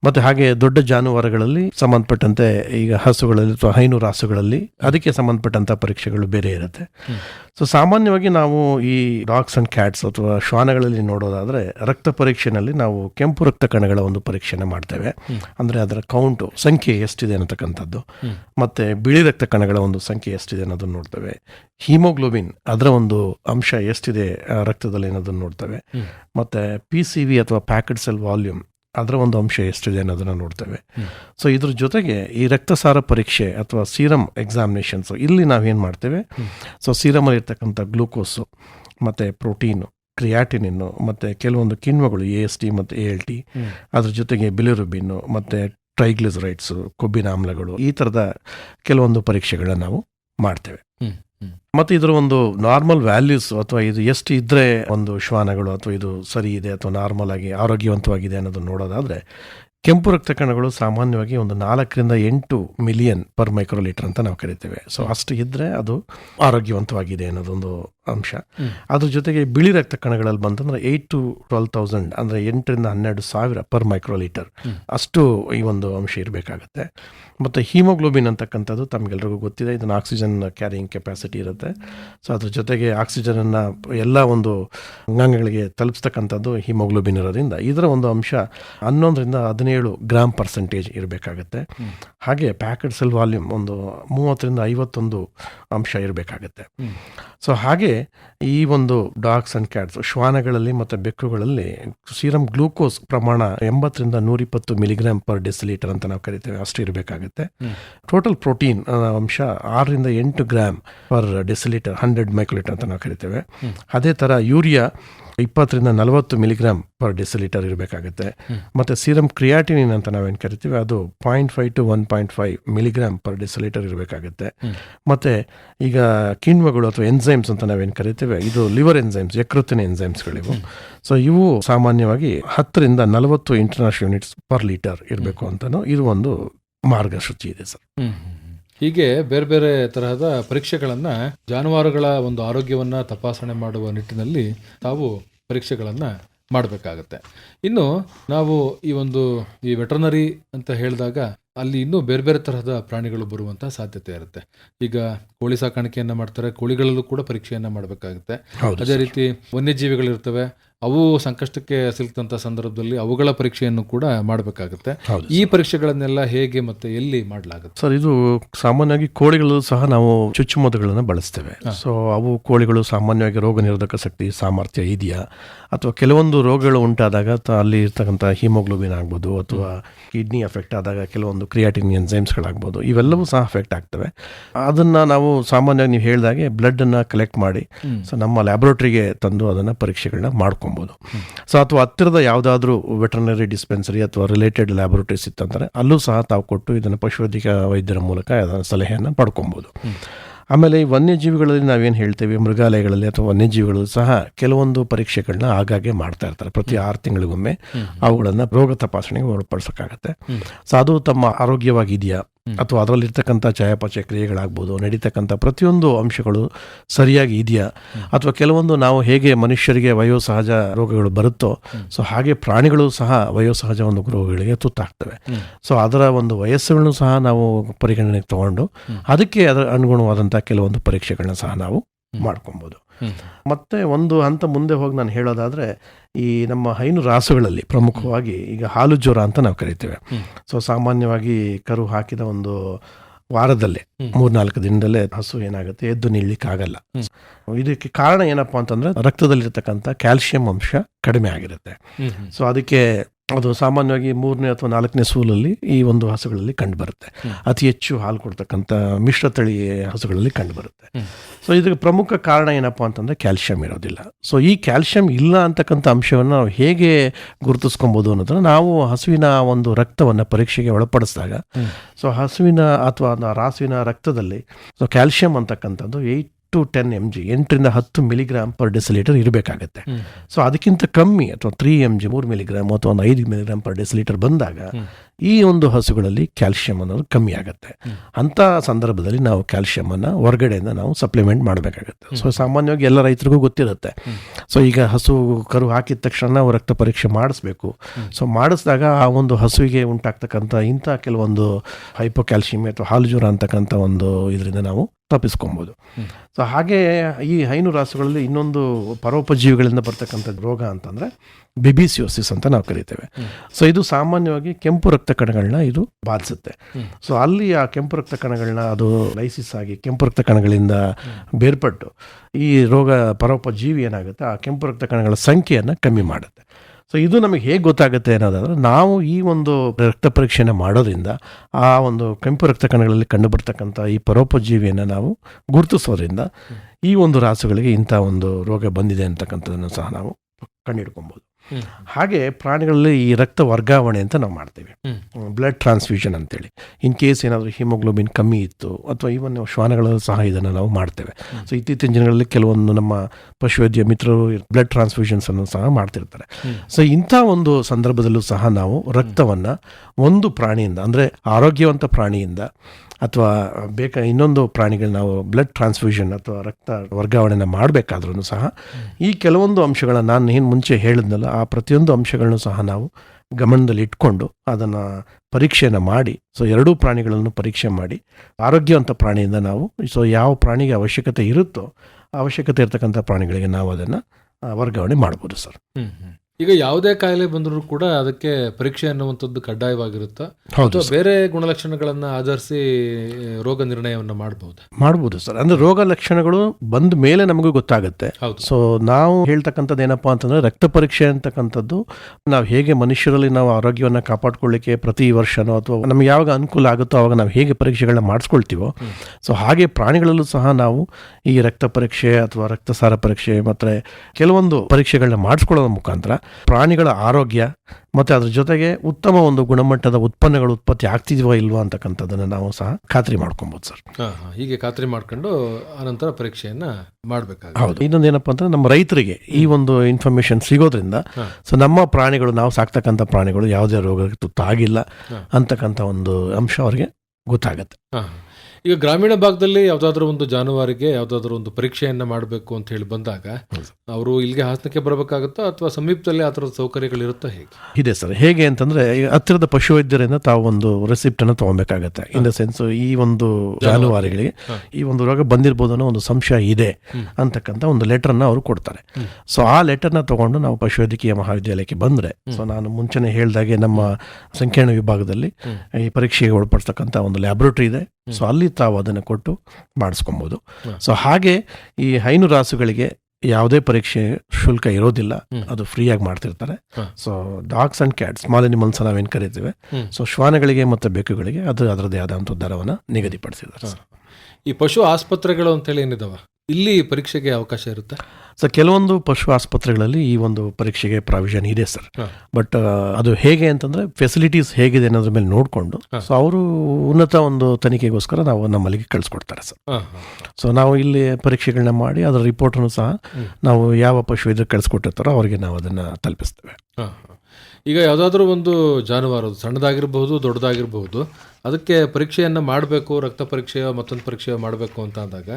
ಮತ್ತು ಹಾಗೆ ದೊಡ್ಡ ಜಾನುವಾರುಗಳಲ್ಲಿ ಸಂಬಂಧಪಟ್ಟಂತೆ ಈಗ ಹಸುಗಳಲ್ಲಿ ಅಥವಾ ಹೈನೂರು ಹಸುಗಳಲ್ಲಿ ಅದಕ್ಕೆ ಸಂಬಂಧಪಟ್ಟಂಥ ಪರೀಕ್ಷೆಗಳು ಬೇರೆ ಇರುತ್ತೆ. ಸೊ ಸಾಮಾನ್ಯವಾಗಿ ನಾವು ಈ ಡಾಗ್ಸ್ ಅಂಡ್ ಕ್ಯಾಟ್ಸ್ ಅಥವಾ ಶ್ವಾನಗಳಲ್ಲಿ ನೋಡೋದಾದ್ರೆ ರಕ್ತ ಪರೀಕ್ಷೆನಲ್ಲಿ ನಾವು ಕೆಂಪು ರಕ್ತ ಕಣಗಳ ಒಂದು ಪರೀಕ್ಷೆನ ಮಾಡ್ತೇವೆ. ಅಂದ್ರೆ ಅದರ ಕೌಂಟು ಸಂಖ್ಯೆ ಎಷ್ಟಿದೆ ಅನ್ನತಕ್ಕಂಥದ್ದು. ಮತ್ತೆ ಬಿಳಿ ರಕ್ತ ಕಣಗಳ ಒಂದು ಸಂಖ್ಯೆ ಎಷ್ಟಿದೆ ಅನ್ನೋದನ್ನು ನೋಡ್ತೇವೆ. ಹಿಮೋಗ್ಲೋಬಿನ್ ಅದರ ಒಂದು ಅಂಶ ಎಷ್ಟಿದೆ ರಕ್ತದಲ್ಲಿ ಅನ್ನೋದನ್ನು ನೋಡ್ತೇವೆ. ಮತ್ತು ಪಿ ಸಿ ವಿ ಅಥವಾ ಪ್ಯಾಕೆಟ್ ಸೆಲ್ ವಾಲ್ಯೂಮ್ ಅದರ ಒಂದು ಅಂಶ ಎಷ್ಟಿದೆ ಅನ್ನೋದನ್ನ ನೋಡ್ತೇವೆ. ಸೊ ಇದ್ರ ಜೊತೆಗೆ ಈ ರಕ್ತಸಾರ ಪರೀಕ್ಷೆ ಅಥವಾ ಸೀರಮ್ ಎಕ್ಸಾಮಿನೇಷನ್ಸ್ ಇಲ್ಲಿ ನಾವೇನು ಮಾಡ್ತೇವೆ? ಸೊ ಸೀರಮಲ್ಲಿ ಇರ್ತಕ್ಕಂಥ ಗ್ಲೂಕೋಸು ಮತ್ತು ಪ್ರೋಟೀನು ಕ್ರಿಯಾಟಿನಿನ್ನು ಮತ್ತು ಕೆಲವೊಂದು ಕಿಣ್ವಗಳು ಎ ಎಸ್ ಟಿ ಮತ್ತು ಎ ಎಲ್ ಟಿ ಅದ್ರ ಜೊತೆಗೆ ಬಿಲಿರುಬಿನ್ನು ಮತ್ತು ಟ್ರೈಗ್ಲಿಸರೈಡ್ಸು ಕೊಬ್ಬಿನ ಆಮ್ಲಗಳು ಈ ಥರದ ಕೆಲವೊಂದು ಪರೀಕ್ಷೆಗಳನ್ನ ನಾವು ಮಾಡ್ತೇವೆ. ಮತ್ತು ಇದರ ಒಂದು ನಾರ್ಮಲ್ ವ್ಯಾಲ್ಯೂಸ್ ಅಥವಾ ಇದು ಎಷ್ಟು ಇದ್ರೆ ಒಂದು ಶ್ವಾನಗಳು ಅಥವಾ ಇದು ಸರಿ ಇದೆ ಅಥವಾ ನಾರ್ಮಲ್ ಆಗಿ ಆರೋಗ್ಯವಂತವಾಗಿದೆ ಅನ್ನೋದನ್ನ ನೋಡೋದಾದ್ರೆ ಕೆಂಪು ರಕ್ತ ಕಣಗಳು ಸಾಮಾನ್ಯವಾಗಿ ಒಂದು ನಾಲ್ಕರಿಂದ ಎಂಟು ಮಿಲಿಯನ್ ಪರ್ ಮೈಕ್ರೋಲೀಟರ್ ಅಂತ ನಾವು ಕರಿತೇವೆ ಸೊ ಅಷ್ಟು ಇದ್ರೆ ಅದು ಆರೋಗ್ಯವಂತವಾಗಿದೆ ಅನ್ನೋದೊಂದು ಅಂಶ. ಅದ್ರ ಜೊತೆಗೆ ಬಿಳಿ ರಕ್ತ ಕಣಗಳಲ್ಲಿ ಬಂತಂದ್ರೆ ಏಯ್ಟ್ ಟು ಟ್ವೆಲ್ ತೌಸಂಡ್ ಅಂದ್ರೆ ಎಂಟರಿಂದ ಹನ್ನೆರಡು ಸಾವಿರ ಪರ್ ಮೈಕ್ರೋಲೀಟರ್. ಅಷ್ಟು ಈ ಒಂದು ಅಂಶ ಇರಬೇಕಾಗತ್ತೆ ಮತ್ತು ಹಿಮೋಗ್ಲೋಬಿನ್ ಅಂತಕ್ಕಂಥದ್ದು ತಮಗೆಲ್ರಿಗೂ ಗೊತ್ತಿದೆ ಇದನ್ನು ಆಕ್ಸಿಜನ್ ಕ್ಯಾರಿಯಿಂಗ್ ಕೆಪಾಸಿಟಿ ಇರುತ್ತೆ ಸೊ ಅದ್ರ ಜೊತೆಗೆ ಆಕ್ಸಿಜನನ್ನು ಎಲ್ಲ ಒಂದು ಅಂಗಾಂಗಗಳಿಗೆ ತಲುಪಿಸ್ತಕ್ಕಂಥದ್ದು ಹಿಮೋಗ್ಲೋಬಿನ್ ಇರೋದ್ರಿಂದ ಇದರ ಒಂದು ಅಂಶ ಹನ್ನೊಂದರಿಂದ ಹದಿನೇಳು ಗ್ರಾಮ್ ಪರ್ಸೆಂಟೇಜ್ ಇರಬೇಕಾಗತ್ತೆ. ಹಾಗೆ ಪ್ಯಾಕೆಟ್ ಸೆಲ್ ವಾಲ್ಯೂಮ್ ಒಂದು ಮೂವತ್ತರಿಂದ ಐವತ್ತೊಂದು ಅಂಶ ಇರಬೇಕಾಗತ್ತೆ. ಸೊ ಹಾಗೆ ಈ ಒಂದು ಡಾಗ್ಸ್ ಅಂಡ್ ಕ್ಯಾಟ್ಸ್ ಶ್ವಾನಗಳಲ್ಲಿ ಮತ್ತು ಬೆಕ್ಕುಗಳಲ್ಲಿ ಸೀರಮ್ ಗ್ಲೂಕೋಸ್ ಪ್ರಮಾಣ ಎಂಬತ್ತರಿಂದ ನೂರಿಪ್ಪತ್ತು ಮಿಲಿಗ್ರಾಮ್ ಪರ್ ಡೆಸಿಲೀಟರ್ ಅಂತ ನಾವು ಕರಿತೇವೆ. ಅಷ್ಟು ಇರಬೇಕಾಗುತ್ತೆ. ಟೋಟಲ್ ಪ್ರೋಟೀನ್ ಅಂಶ ಆರರಿಂದ ಎಂಟು gram per decilitre hundred microlitre ಅಂತ ನಾವು ಕರಿತೇವೆ. ಅದೇ ಥರ ಯೂರಿಯಾ ಇಪ್ಪತ್ತರಿಂದ ನಲವತ್ತು ಮಿಲಿಗ್ರಾಮ್ ಪರ್ ಡೆಸಿಲೀಟರ್ ಇರಬೇಕಾಗುತ್ತೆ. ಮತ್ತು ಸೀರಮ್ ಕ್ರಿಯಾಟಿನಿನ್ ಅಂತ ನಾವೇನು ಕರಿತೀವಿ ಅದು point five to one point five milligram per decilitre ಇರಬೇಕಾಗುತ್ತೆ. ಮತ್ತು ಈಗ ಕಿಣ್ವಗಳು ಅಥವಾ ಎನ್ಸೈಮ್ಸ್ ಅಂತ ನಾವೇನು ಕರಿತೀವಿ ಇದು ಲಿವರ್ ಎನ್ಸೈಮ್ಸ್ ಯಕೃತ್ತಿನ ಎನ್ಸೈಮ್ಸ್ಗಳಿವು ಸೊ ಇವು ಸಾಮಾನ್ಯವಾಗಿ ಹತ್ತರಿಂದ ನಲವತ್ತು ಇಂಟರ್ನ್ಯಾಷನಲ್ ಯೂನಿಟ್ಸ್ ಪರ್ ಲೀಟರ್ ಇರಬೇಕು ಅಂತಲೂ ಇದು ಒಂದು ಮಾರ್ಗಸೂಚಿ ಇದೆ ಸರ್. ಹೀಗೆ ಬೇರೆ ಬೇರೆ ತರಹದ ಪರೀಕ್ಷೆಗಳನ್ನು ಜಾನುವಾರುಗಳ ಒಂದು ಆರೋಗ್ಯವನ್ನು ತಪಾಸಣೆ ಮಾಡುವ ನಿಟ್ಟಿನಲ್ಲಿ ತಾವು ಪರೀಕ್ಷೆಗಳನ್ನ ಮಾಡಬೇಕಾಗತ್ತೆ. ಇನ್ನು ನಾವು ಈ ಒಂದು ಈ ವೆಟರ್ನರಿ ಅಂತ ಹೇಳಿದಾಗ ಅಲ್ಲಿ ಇನ್ನೂ ಬೇರೆ ಬೇರೆ ತರಹದ ಪ್ರಾಣಿಗಳು ಬರುವಂತಹ ಸಾಧ್ಯತೆ ಇರುತ್ತೆ. ಈಗ ಕೋಳಿ ಸಾಕಾಣಿಕೆಯನ್ನ ಮಾಡ್ತಾರೆ ಕೋಳಿಗಳಲ್ಲೂ ಕೂಡ ಪರೀಕ್ಷೆಯನ್ನ ಮಾಡಬೇಕಾಗುತ್ತೆ. ಅದೇ ರೀತಿ ವನ್ಯಜೀವಿಗಳಿರ್ತವೆ ಅವು ಸಂಕಷ್ಟಕ್ಕೆ ಸಿಲುಕಿದಂಥ ಸಂದರ್ಭದಲ್ಲಿ ಅವುಗಳ ಪರೀಕ್ಷೆಯನ್ನು ಕೂಡ ಮಾಡಬೇಕಾಗುತ್ತೆ. ಈ ಪರೀಕ್ಷೆಗಳನ್ನೆಲ್ಲ ಹೇಗೆ ಮತ್ತೆ ಎಲ್ಲಿ ಮಾಡಲಾಗುತ್ತೆ? ಸರ್ ಇದು ಸಾಮಾನ್ಯವಾಗಿ ಕೋಳಿಗಳು ಸಹ ನಾವು ಚುಚ್ಚುಮದ್ದುಗಳನ್ನು ಬಳಸ್ತೇವೆ. ಸೊ ಅವು ಕೋಳಿಗಳು ಸಾಮಾನ್ಯವಾಗಿ ರೋಗ ನಿರೋಧಕ ಶಕ್ತಿ ಸಾಮರ್ಥ್ಯ ಇದೆಯಾ? ಅಥವಾ ಕೆಲವೊಂದು ರೋಗಗಳು ಉಂಟಾದಾಗ ಅಲ್ಲಿ ಇರ್ತಕ್ಕಂಥ ಹಿಮೋಗ್ಲೋಬಿನ್ ಆಗ್ಬೋದು ಅಥವಾ ಕಿಡ್ನಿ ಎಫೆಕ್ಟ್ ಆದಾಗ ಕೆಲವೊಂದು ಕ್ರಿಯಾಟಿನ್ ಎನ್ಸೈಮ್ಸ್ಗಳಾಗ್ಬೋದು ಇವೆಲ್ಲವೂ ಸಹ ಅಫೆಕ್ಟ್ ಆಗ್ತವೆ. ಅದನ್ನು ನಾವು ಸಾಮಾನ್ಯವಾಗಿ ನೀವು ಹೇಳಿದಾಗೆ ಬ್ಲಡ್ಡನ್ನು ಕಲೆಕ್ಟ್ ಮಾಡಿ ಸೊ ನಮ್ಮ ಲ್ಯಾಬ್ರೋಟ್ರಿಗೆ ತಂದು ಅದನ್ನು ಪರೀಕ್ಷೆಗಳನ್ನ ಮಾಡ್ಕೊಬೋದು. ಸೊ ಅಥವಾ ಹತ್ತಿರದ ಯಾವುದಾದ್ರೂ ವೆಟರ್ನರಿ ಡಿಸ್ಪೆನ್ಸರಿ ಅಥವಾ ರಿಲೇಟೆಡ್ ಲ್ಯಾಬೊರೇಟರೀಸ್ ಇತ್ತಂದರೆ ಅಲ್ಲೂ ಸಹ ತಾವು ಕೊಟ್ಟು ಇದನ್ನು ಪಶುವೈದ್ಯಕ ವೈದ್ಯರ ಮೂಲಕ ಅದರ ಸಲಹೆಯನ್ನು ಪಡ್ಕೊಬೋದು. ಆಮೇಲೆ ಈ ವನ್ಯಜೀವಿಗಳಲ್ಲಿ ನಾವೇನು ಹೇಳ್ತೇವೆ? ಮೃಗಾಲಯಗಳಲ್ಲಿ ಅಥವಾ ವನ್ಯಜೀವಿಗಳು ಸಹ ಕೆಲವೊಂದು ಪರೀಕ್ಷೆಗಳನ್ನ ಆಗಾಗ್ಗೆ ಮಾಡ್ತಾ ಇರ್ತಾರೆ. ಪ್ರತಿ ಆರು ತಿಂಗಳಿಗೊಮ್ಮೆ ಅವುಗಳನ್ನು ರೋಗ ತಪಾಸಣೆಗೆ ಒಳಪಡಿಸೋಕ್ಕಾಗತ್ತೆ ಸೊ ಅದು ತಮ್ಮ ಆರೋಗ್ಯವಾಗಿದೆಯಾ? ಅಥವಾ ಅದರಲ್ಲಿರ್ತಕ್ಕಂಥ ಚಯಾಪಚಯ ಕ್ರಿಯೆಗಳಾಗ್ಬೋದು ನಡೀತಕ್ಕಂಥ ಪ್ರತಿಯೊಂದು ಅಂಶಗಳು ಸರಿಯಾಗಿ ಇದೆಯಾ? ಅಥವಾ ಕೆಲವೊಂದು ನಾವು ಹೇಗೆ ಮನುಷ್ಯರಿಗೆ ವಯೋಸಹಜ ರೋಗಗಳು ಬರುತ್ತೋ ಸೊ ಹಾಗೆ ಪ್ರಾಣಿಗಳು ಸಹ ವಯೋಸಹಜ ಒಂದು ರೋಗಗಳಿಗೆ ತುತ್ತಾಗ್ತವೆ. ಸೊ ಅದರ ಒಂದು ವಯಸ್ಸುಗಳನ್ನು ಸಹ ನಾವು ಪರಿಗಣನೆಗೆ ತಗೊಂಡು ಅದಕ್ಕೆ ಅದರ ಅನುಗುಣವಾದಂಥ ಕೆಲವೊಂದು ಪರೀಕ್ಷೆಗಳನ್ನ ಸಹ ನಾವು ಮಾಡ್ಕೊಬೋದು. ಮತ್ತೆ ಒಂದು ಹಂತ ಮುಂದೆ ಹೋಗಿ ನಾನು ಹೇಳೋದಾದ್ರೆ ಈ ನಮ್ಮ ಹೈನು ರಾಸುಗಳಲ್ಲಿ ಪ್ರಮುಖವಾಗಿ ಈಗ ಹಾಲು ಜ್ವರ ಅಂತ ನಾವು ಕರಿತೇವೆ. ಸೊ ಸಾಮಾನ್ಯವಾಗಿ ಕರು ಹಾಕಿದ ಒಂದು ವಾರದಲ್ಲೇ ಮೂರ್ನಾಲ್ಕು ದಿನದಲ್ಲೇ ಹಸು ಏನಾಗುತ್ತೆ? ಎದ್ದು ನಿಲ್ಲಕ್ಕಾಗಲ್ಲ. ಇದಕ್ಕೆ ಕಾರಣ ಏನಪ್ಪಾ ಅಂತಂದ್ರೆ ರಕ್ತದಲ್ಲಿರ್ತಕ್ಕಂಥ ಕ್ಯಾಲ್ಸಿಯಂ ಅಂಶ ಕಡಿಮೆ ಆಗಿರುತ್ತೆ. ಸೊ ಅದಕ್ಕೆ ಅದು ಸಾಮಾನ್ಯವಾಗಿ ಮೂರನೇ ಅಥವಾ ನಾಲ್ಕನೇ ಸೂಲಲ್ಲಿ ಈ ಒಂದು ಹಸುಗಳಲ್ಲಿ ಕಂಡುಬರುತ್ತೆ ಅತಿ ಹೆಚ್ಚು ಹಾಲು ಕೊಡ್ತಕ್ಕಂಥ ಮಿಶ್ರ ತಳಿ ಹಸುಗಳಲ್ಲಿ ಕಂಡುಬರುತ್ತೆ ಸೊ ಇದಕ್ಕೆ ಪ್ರಮುಖ ಕಾರಣ ಏನಪ್ಪ ಅಂತಂದರೆ ಕ್ಯಾಲ್ಶಿಯಂ ಇರೋದಿಲ್ಲ. ಸೊ ಈ ಕ್ಯಾಲ್ಶಿಯಂ ಇಲ್ಲ ಅಂತಕ್ಕಂಥ ಅಂಶವನ್ನು ನಾವು ಹೇಗೆ ಗುರುತಿಸ್ಕೊಬೋದು ಅನ್ನೋದನ್ನು ನಾವು ಹಸುವಿನ ಒಂದು ರಕ್ತವನ್ನು ಪರೀಕ್ಷೆಗೆ ಒಳಪಡಿಸಿದಾಗ ಸೊ ಹಸುವಿನ ಅಥವಾ ರಾಸುವಿನ ರಕ್ತದಲ್ಲಿ ಸೊ ಕ್ಯಾಲ್ಶಿಯಂ ಅಂತಕ್ಕಂಥದ್ದು eight to ten M G ಎಂಟರಿಂದ ಹತ್ತು ಮಿಲಿಗ್ರಾಮ್ ಪರ್ ಡೆಸಿಲೀಟರ್ ಇರಬೇಕಾಗತ್ತೆ. ಸೊ ಅದಕ್ಕಿಂತ ಕಮ್ಮಿ ಅಥವಾ ತ್ರೀ ಎಂ ಜಿ ಮೂರು ಮಿಲಿಗ್ರಾಮ್ ಅಥವಾ ಒಂದು ಐದು ಮಿಲಿಗ್ರಾಮ್ ಪರ್ ಡೆಸಿಲೀಟರ್ ಬಂದಾಗ ಈ ಒಂದು ಹಸುಗಳಲ್ಲಿ ಕ್ಯಾಲ್ಶಿಯಂ ಅನ್ನೋದು ಕಮ್ಮಿ ಆಗುತ್ತೆ. ಅಂತ ಸಂದರ್ಭದಲ್ಲಿ ನಾವು ಕ್ಯಾಲ್ಶಿಯಂ ಅನ್ನ ಹೊರಗಡೆಯಿಂದ ನಾವು ಸಪ್ಲಿಮೆಂಟ್ ಮಾಡಬೇಕಾಗುತ್ತೆ. ಸೊ ಸಾಮಾನ್ಯವಾಗಿ ಎಲ್ಲ ರೈತರಿಗೂ ಗೊತ್ತಿರುತ್ತೆ. ಸೊ ಈಗ ಹಸು ಕರು ಹಾಕಿದ ತಕ್ಷಣ ನಾವು ರಕ್ತ ಪರೀಕ್ಷೆ ಮಾಡಿಸ್ಬೇಕು. ಸೊ ಮಾಡಿಸಿದಾಗ ಆ ಒಂದು ಹಸುವಿಗೆ ಉಂಟಾಗ್ತಕ್ಕಂಥ ಇಂಥ ಕೆಲವೊಂದು ಹೈಪೋ ಕ್ಯಾಲ್ಶಿಯಮ್ ಅಥವಾ ಹಾಲು ಜ್ವರ ಅಂತಕ್ಕಂಥ ಒಂದು ಇದರಿಂದ ನಾವು ತಪ್ಪಿಸ್ಕೊಬೋದು. ಸೊ ಹಾಗೆ ಈ ಹೈನು ರಾಸುಗಳಲ್ಲಿ ಇನ್ನೊಂದು ಪರೋಪಜೀವಿಗಳಿಂದ ಬರ್ತಕ್ಕಂಥ ರೋಗ ಅಂತಂದರೆ ಬಿಬಿಸಿಯೋಸಿಸ್ ಅಂತ ನಾವು ಕರಿತೇವೆ. ಸೊ ಇದು ಸಾಮಾನ್ಯವಾಗಿ ಕೆಂಪು ರಕ್ತ ಕಣಗಳನ್ನ ಇದು ಬಾಧಿಸುತ್ತೆ. ಸೊ ಅಲ್ಲಿ ಆ ಕೆಂಪು ರಕ್ತ ಕಣಗಳನ್ನ ಅದು ಲೈಸಿಸ್ ಆಗಿ ಕೆಂಪು ರಕ್ತ ಕಣಗಳಿಂದ ಬೇರ್ಪಟ್ಟು ಈ ರೋಗ ಪರೋಪಜೀವಿ ಏನಾಗುತ್ತೆ? ಆ ಕೆಂಪು ರಕ್ತ ಕಣಗಳ ಸಂಖ್ಯೆಯನ್ನು ಕಮ್ಮಿ ಮಾಡುತ್ತೆ. ಸೊ ಇದು ನಮಗೆ ಹೇಗೆ ಗೊತ್ತಾಗುತ್ತೆ ಅನ್ನೋದಾದ್ರೆ, ನಾವು ಈ ಒಂದು ರಕ್ತ ಪರೀಕ್ಷೆನ ಮಾಡೋದ್ರಿಂದ ಆ ಒಂದು ಕೆಂಪು ರಕ್ತ ಕಣಗಳಲ್ಲಿ ಕಂಡುಬರ್ತಕ್ಕಂಥ ಈ ಪರೋಪಜೀವಿಯನ್ನು ನಾವು ಗುರುತಿಸೋದ್ರಿಂದ ಈ ಒಂದು ರಾಸುಗಳಿಗೆ ಇಂಥ ಒಂದು ರೋಗ ಬಂದಿದೆ ಅಂತಕ್ಕಂಥದ್ದನ್ನು ಸಹ ನಾವು ಕಂಡುಹಿಡ್ಕೊಬೋದು ಹಾಗೆ ಪ್ರಾಣಿಗಳಲ್ಲಿ ಈ ರಕ್ತ ವರ್ಗಾವಣೆ ಅಂತ ನಾವು ಮಾಡ್ತೇವೆ. ಬ್ಲಡ್ ಟ್ರಾನ್ಸ್ಫ್ಯೂಷನ್ ಅಂತೇಳಿ. ಇನ್ ಕೇಸ್ ಏನಾದರೂ ಹಿಮೋಗ್ಲೋಬಿನ್ ಕಮ್ಮಿ ಇತ್ತು ಅಥವಾ ಈವನ್ ಶ್ವಾನಗಳಲ್ಲೂ ಸಹ ಇದನ್ನು ನಾವು ಮಾಡ್ತೇವೆ. ಸೊ ಇತ್ತೀಚಿನ ದಿನಗಳಲ್ಲಿ ಕೆಲವೊಂದು ನಮ್ಮ ಪಶುವೈದ್ಯ ಮಿತ್ರರು ಬ್ಲಡ್ ಟ್ರಾನ್ಸ್ಫ್ಯೂಷನ್ಸ್ ಅನ್ನು ಸಹ ಮಾಡ್ತಿರ್ತಾರೆ. ಸೊ ಇಂಥ ಒಂದು ಸಂದರ್ಭದಲ್ಲೂ ಸಹ ನಾವು ರಕ್ತವನ್ನು ಒಂದು ಪ್ರಾಣಿಯಿಂದ ಅಂದರೆ ಆರೋಗ್ಯವಂತ ಪ್ರಾಣಿಯಿಂದ ಅಥವಾ ಬೇಕಾ ಇನ್ನೊಂದು ಪ್ರಾಣಿಗಳು ನಾವು ಬ್ಲಡ್ ಟ್ರಾನ್ಸ್ಫ್ಯೂಷನ್ ಅಥವಾ ರಕ್ತ ವರ್ಗಾವಣೆನ ಮಾಡಬೇಕಾದ್ರೂ ಸಹ ಈ ಕೆಲವೊಂದು ಅಂಶಗಳನ್ನು ನಾನು ಏನು ಮುಂಚೆ ಹೇಳಿದ್ನಲ್ಲ, ಆ ಪ್ರತಿಯೊಂದು ಅಂಶಗಳನ್ನು ಸಹ ನಾವು ಗಮನದಲ್ಲಿ ಇಟ್ಕೊಂಡು ಅದನ್ನು ಪರೀಕ್ಷೆಯನ್ನು ಮಾಡಿ, ಸೊ ಎರಡೂ ಪ್ರಾಣಿಗಳನ್ನು ಪರೀಕ್ಷೆ ಮಾಡಿ, ಆರೋಗ್ಯವಂತ ಪ್ರಾಣಿಯಿಂದ ನಾವು, ಸೊ ಯಾವ ಪ್ರಾಣಿಗೆ ಅವಶ್ಯಕತೆ ಇರುತ್ತೋ, ಅವಶ್ಯಕತೆ ಇರತಕ್ಕಂಥ ಪ್ರಾಣಿಗಳಿಗೆ ನಾವು ಅದನ್ನು ವರ್ಗಾವಣೆ ಮಾಡ್ಬೋದು ಸರ್. ಈಗ ಯಾವುದೇ ಕಾಯಿಲೆ ಬಂದರೂ ಕೂಡ ಅದಕ್ಕೆ ಪರೀಕ್ಷೆ ಅನ್ನುವಂಥದ್ದು ಕಡ್ಡಾಯವಾಗಿರುತ್ತೆ? ಅಥವಾ ಬೇರೆ ಗುಣಲಕ್ಷಣಗಳನ್ನು ಆಧರಿಸಿ ರೋಗ ನಿರ್ಣಯವನ್ನು ಮಾಡಬಹುದು ಮಾಡಬಹುದು ಸರ್. ಅಂದ್ರೆ ರೋಗ ಲಕ್ಷಣಗಳು ಬಂದ ಮೇಲೆ ನಮಗೂ ಗೊತ್ತಾಗುತ್ತೆ. ಹೌದು. ಸೊ ನಾವು ಹೇಳ್ತಕ್ಕಂಥದ್ದು ಏನಪ್ಪ ಅಂತಂದ್ರೆ ರಕ್ತ ಪರೀಕ್ಷೆ ಅಂತಕ್ಕಂಥದ್ದು ನಾವು ಹೇಗೆ ಮನುಷ್ಯರಲ್ಲಿ ನಾವು ಆರೋಗ್ಯವನ್ನು ಕಾಪಾಡ್ಕೊಳ್ಳಿಕ್ಕೆ ಪ್ರತಿ ವರ್ಷನೋ ಅಥವಾ ನಮ್ಗೆ ಯಾವಾಗ ಅನುಕೂಲ ಆಗುತ್ತೋ ಅವಾಗ ನಾವು ಹೇಗೆ ಪರೀಕ್ಷೆಗಳನ್ನ ಮಾಡಿಸ್ಕೊಳ್ತೀವೋ ಸೊ ಹಾಗೆ ಪ್ರಾಣಿಗಳಲ್ಲೂ ಸಹ ನಾವು ಈ ರಕ್ತ ಪರೀಕ್ಷೆ ಅಥವಾ ರಕ್ತಸಾರ ಪರೀಕ್ಷೆ ಮತ್ತೆ ಕೆಲವೊಂದು ಪರೀಕ್ಷೆಗಳನ್ನ ಮಾಡಿಸ್ಕೊಳ್ಳೋದ್ರ ಮುಖಾಂತರ ಪ್ರಾಣಿಗಳ ಆರೋಗ್ಯ ಮತ್ತೆ ಅದ್ರ ಜೊತೆಗೆ ಉತ್ತಮ ಒಂದು ಗುಣಮಟ್ಟದ ಉತ್ಪನ್ನಗಳು ಉತ್ಪತ್ತಿ ಆಗ್ತಿದೀವೋ ಇಲ್ವಾ ಅಂತಕ್ಕಂಥದ್ದನ್ನು ನಾವು ಸಹ ಖಾತ್ರಿ ಮಾಡ್ಕೊಬೋದು ಸರ್. ಹೀಗೆ ಖಾತ್ರಿ ಮಾಡ್ಕೊಂಡು ಆನಂತರ ಪರೀಕ್ಷೆಯನ್ನ ಮಾಡ್ಬೇಕು ಹೌದು ಇನ್ನೊಂದು ಏನಪ್ಪ ಅಂದ್ರೆ ನಮ್ಮ ರೈತರಿಗೆ ಈ ಒಂದು ಇನ್ಫಾರ್ಮೇಶನ್ ಸಿಗೋದ್ರಿಂದ. ಸೊ ನಮ್ಮ ಪ್ರಾಣಿಗಳು ನಾವು ಸಾಕ್ತಕ್ಕಂಥ ಪ್ರಾಣಿಗಳು ಯಾವುದೇ ರೋಗಕ್ಕೆ ತುತ್ತಾಗಿಲ್ಲ. ಅಂತಕ್ಕಂಥ ಒಂದು ಅಂಶ ಅವರಿಗೆ ಗೊತ್ತಾಗುತ್ತೆ. ಈಗ ಗ್ರಾಮೀಣ ಭಾಗದಲ್ಲಿ ಯಾವ್ದಾದ್ರು ಒಂದು ಜಾನುವಾರಿಗೆ ಯಾವ್ದಾದ್ರು ಒಂದು ಪರೀಕ್ಷೆಯನ್ನ ಮಾಡಬೇಕು ಅಂತ ಹೇಳಿ ಬಂದಾಗ ಅವರು ಇಲ್ಲಿಗೆ ಹಾಸನಕ್ಕೆ ಬರಬೇಕಾಗುತ್ತೋ ಅಥವಾ ಸಮೀಪದಲ್ಲಿ ಆ ಥರದ ಸೌಕರ್ಯಗಳಿರುತ್ತೋ ಹೇಗೆ? ಇದೆ ಸರ್. ಹೇಗೆ ಅಂತಂದ್ರೆ ಈ ಹತ್ತಿರದ ಪಶುವೈದ್ಯರಿಂದ ತಾವು ಒಂದು ರೆಸಿಪ್ಟ್ ಅನ್ನು ತಗೊಬೇಕಾಗತ್ತೆ. ಇನ್ ದ ಸೆನ್ಸ್ ಈ ಒಂದು ಜಾನುವಾರಿಗಳಿಗೆ ಈ ಒಂದು ರೋಗ ಬಂದಿರ್ಬೋದು ಅನ್ನೋ ಒಂದು ಸಂಶಯ ಇದೆ ಅಂತಕ್ಕಂಥ ಒಂದು ಲೆಟರ್ ಅನ್ನ ಅವರು ಕೊಡ್ತಾರೆ. ಸೊ ಆ ಲೆಟರ್ನ ತಗೊಂಡು ನಾವು ಪಶುವೈದ್ಯಕೀಯ ಮಹಾವಿದ್ಯಾಲಯಕ್ಕೆ ಬಂದ್ರೆ ಸೊ ನಾನು ಮುಂಚೆನೆ ಹೇಳ್ದಾಗೆ ನಮ್ಮ ಸಂಕೀರ್ಣ ವಿಭಾಗದಲ್ಲಿ ಈ ಪರೀಕ್ಷೆಗೆ ಒಳಪಡ್ತಕ್ಕಂಥ ಒಂದು ಲ್ಯಾಬ್ರೋಟರಿ ಇದೆ. ಸೊ ಅಲ್ಲಿ ತಾವು ಅದನ್ನು ಕೊಟ್ಟು ಮಾಡಿಸ್ಕೊಬೋದು. ಸೊ ಹಾಗೆ ಈ ಹೈನು ರಾಸುಗಳಿಗೆ ಯಾವುದೇ ಪರೀಕ್ಷೆ ಶುಲ್ಕ ಇರೋದಿಲ್ಲ. ಅದು ಫ್ರೀಯಾಗಿ ಮಾಡ್ತಿರ್ತಾರೆ. So dogs and cats small animals ನಾವೇನು ಕರಿತೀವಿ. ಸೊ ಶ್ವಾನಗಳಿಗೆ ಮತ್ತು ಬೆಕ್ಕುಗಳಿಗೆ ಅದು ಅದರದೇ ಆದಂಥ ದರವನ್ನು ನಿಗದಿಪಡಿಸಿದ್ದಾರೆ. ಈ ಪಶು ಆಸ್ಪತ್ರೆಗಳು ಅಂತೇಳಿ ಏನಿದಾವ? ಇಲ್ಲಿ ಪರೀಕ್ಷೆಗೆ ಅವಕಾಶ ಇರುತ್ತೆ? ಸರ್ ಕೆಲವೊಂದು ಪಶು ಆಸ್ಪತ್ರೆಗಳಲ್ಲಿ ಈ ಒಂದು ಪರೀಕ್ಷೆಗೆ ಪ್ರಾವಿಷನ್ ಇದೆ ಸರ್ ಬಟ್ ಅದು ಹೇಗೆ ಅಂತಂದ್ರೆ ಫೆಸಿಲಿಟೀಸ್ ಹೇಗಿದೆ ಅನ್ನೋದ್ರ ಮೇಲೆ ನೋಡಿಕೊಂಡು. ಸೊ ಅವರು ಉನ್ನತ ಒಂದು ತನಿಖೆಗೋಸ್ಕರ ನಾವು ನಮ್ಮಲ್ಲಿಗೆ ಕಳಿಸ್ಕೊಡ್ತಾರೆ ಸರ್ ಸೊ ನಾವು ಇಲ್ಲಿ ಪರೀಕ್ಷೆಗಳನ್ನ ಮಾಡಿ ಅದರ ರಿಪೋರ್ಟನ್ನು ಸಹ ನಾವು ಯಾವ ಪಶು ಇದ್ರೆ ಕಳಿಸ್ಕೊಟ್ಟಿರ್ತಾರೋ ಅವರಿಗೆ ನಾವು ಅದನ್ನ ತಲುಪಿಸ್ತೇವೆ. ಈಗ ಯಾವುದಾದ್ರೂ ಒಂದು ಜಾನುವಾರು ಸಣ್ಣದಾಗಿರ್ಬಹುದು ದೊಡ್ಡದಾಗಿರಬಹುದು ಅದಕ್ಕೆ ಪರೀಕ್ಷೆಯನ್ನು ಮಾಡಬೇಕು ರಕ್ತ ಪರೀಕ್ಷೆಯೋ ಮತ್ತೊಂದು ಪರೀಕ್ಷೆಯೋ ಮಾಡಬೇಕು ಅಂತ ಅಂದಾಗ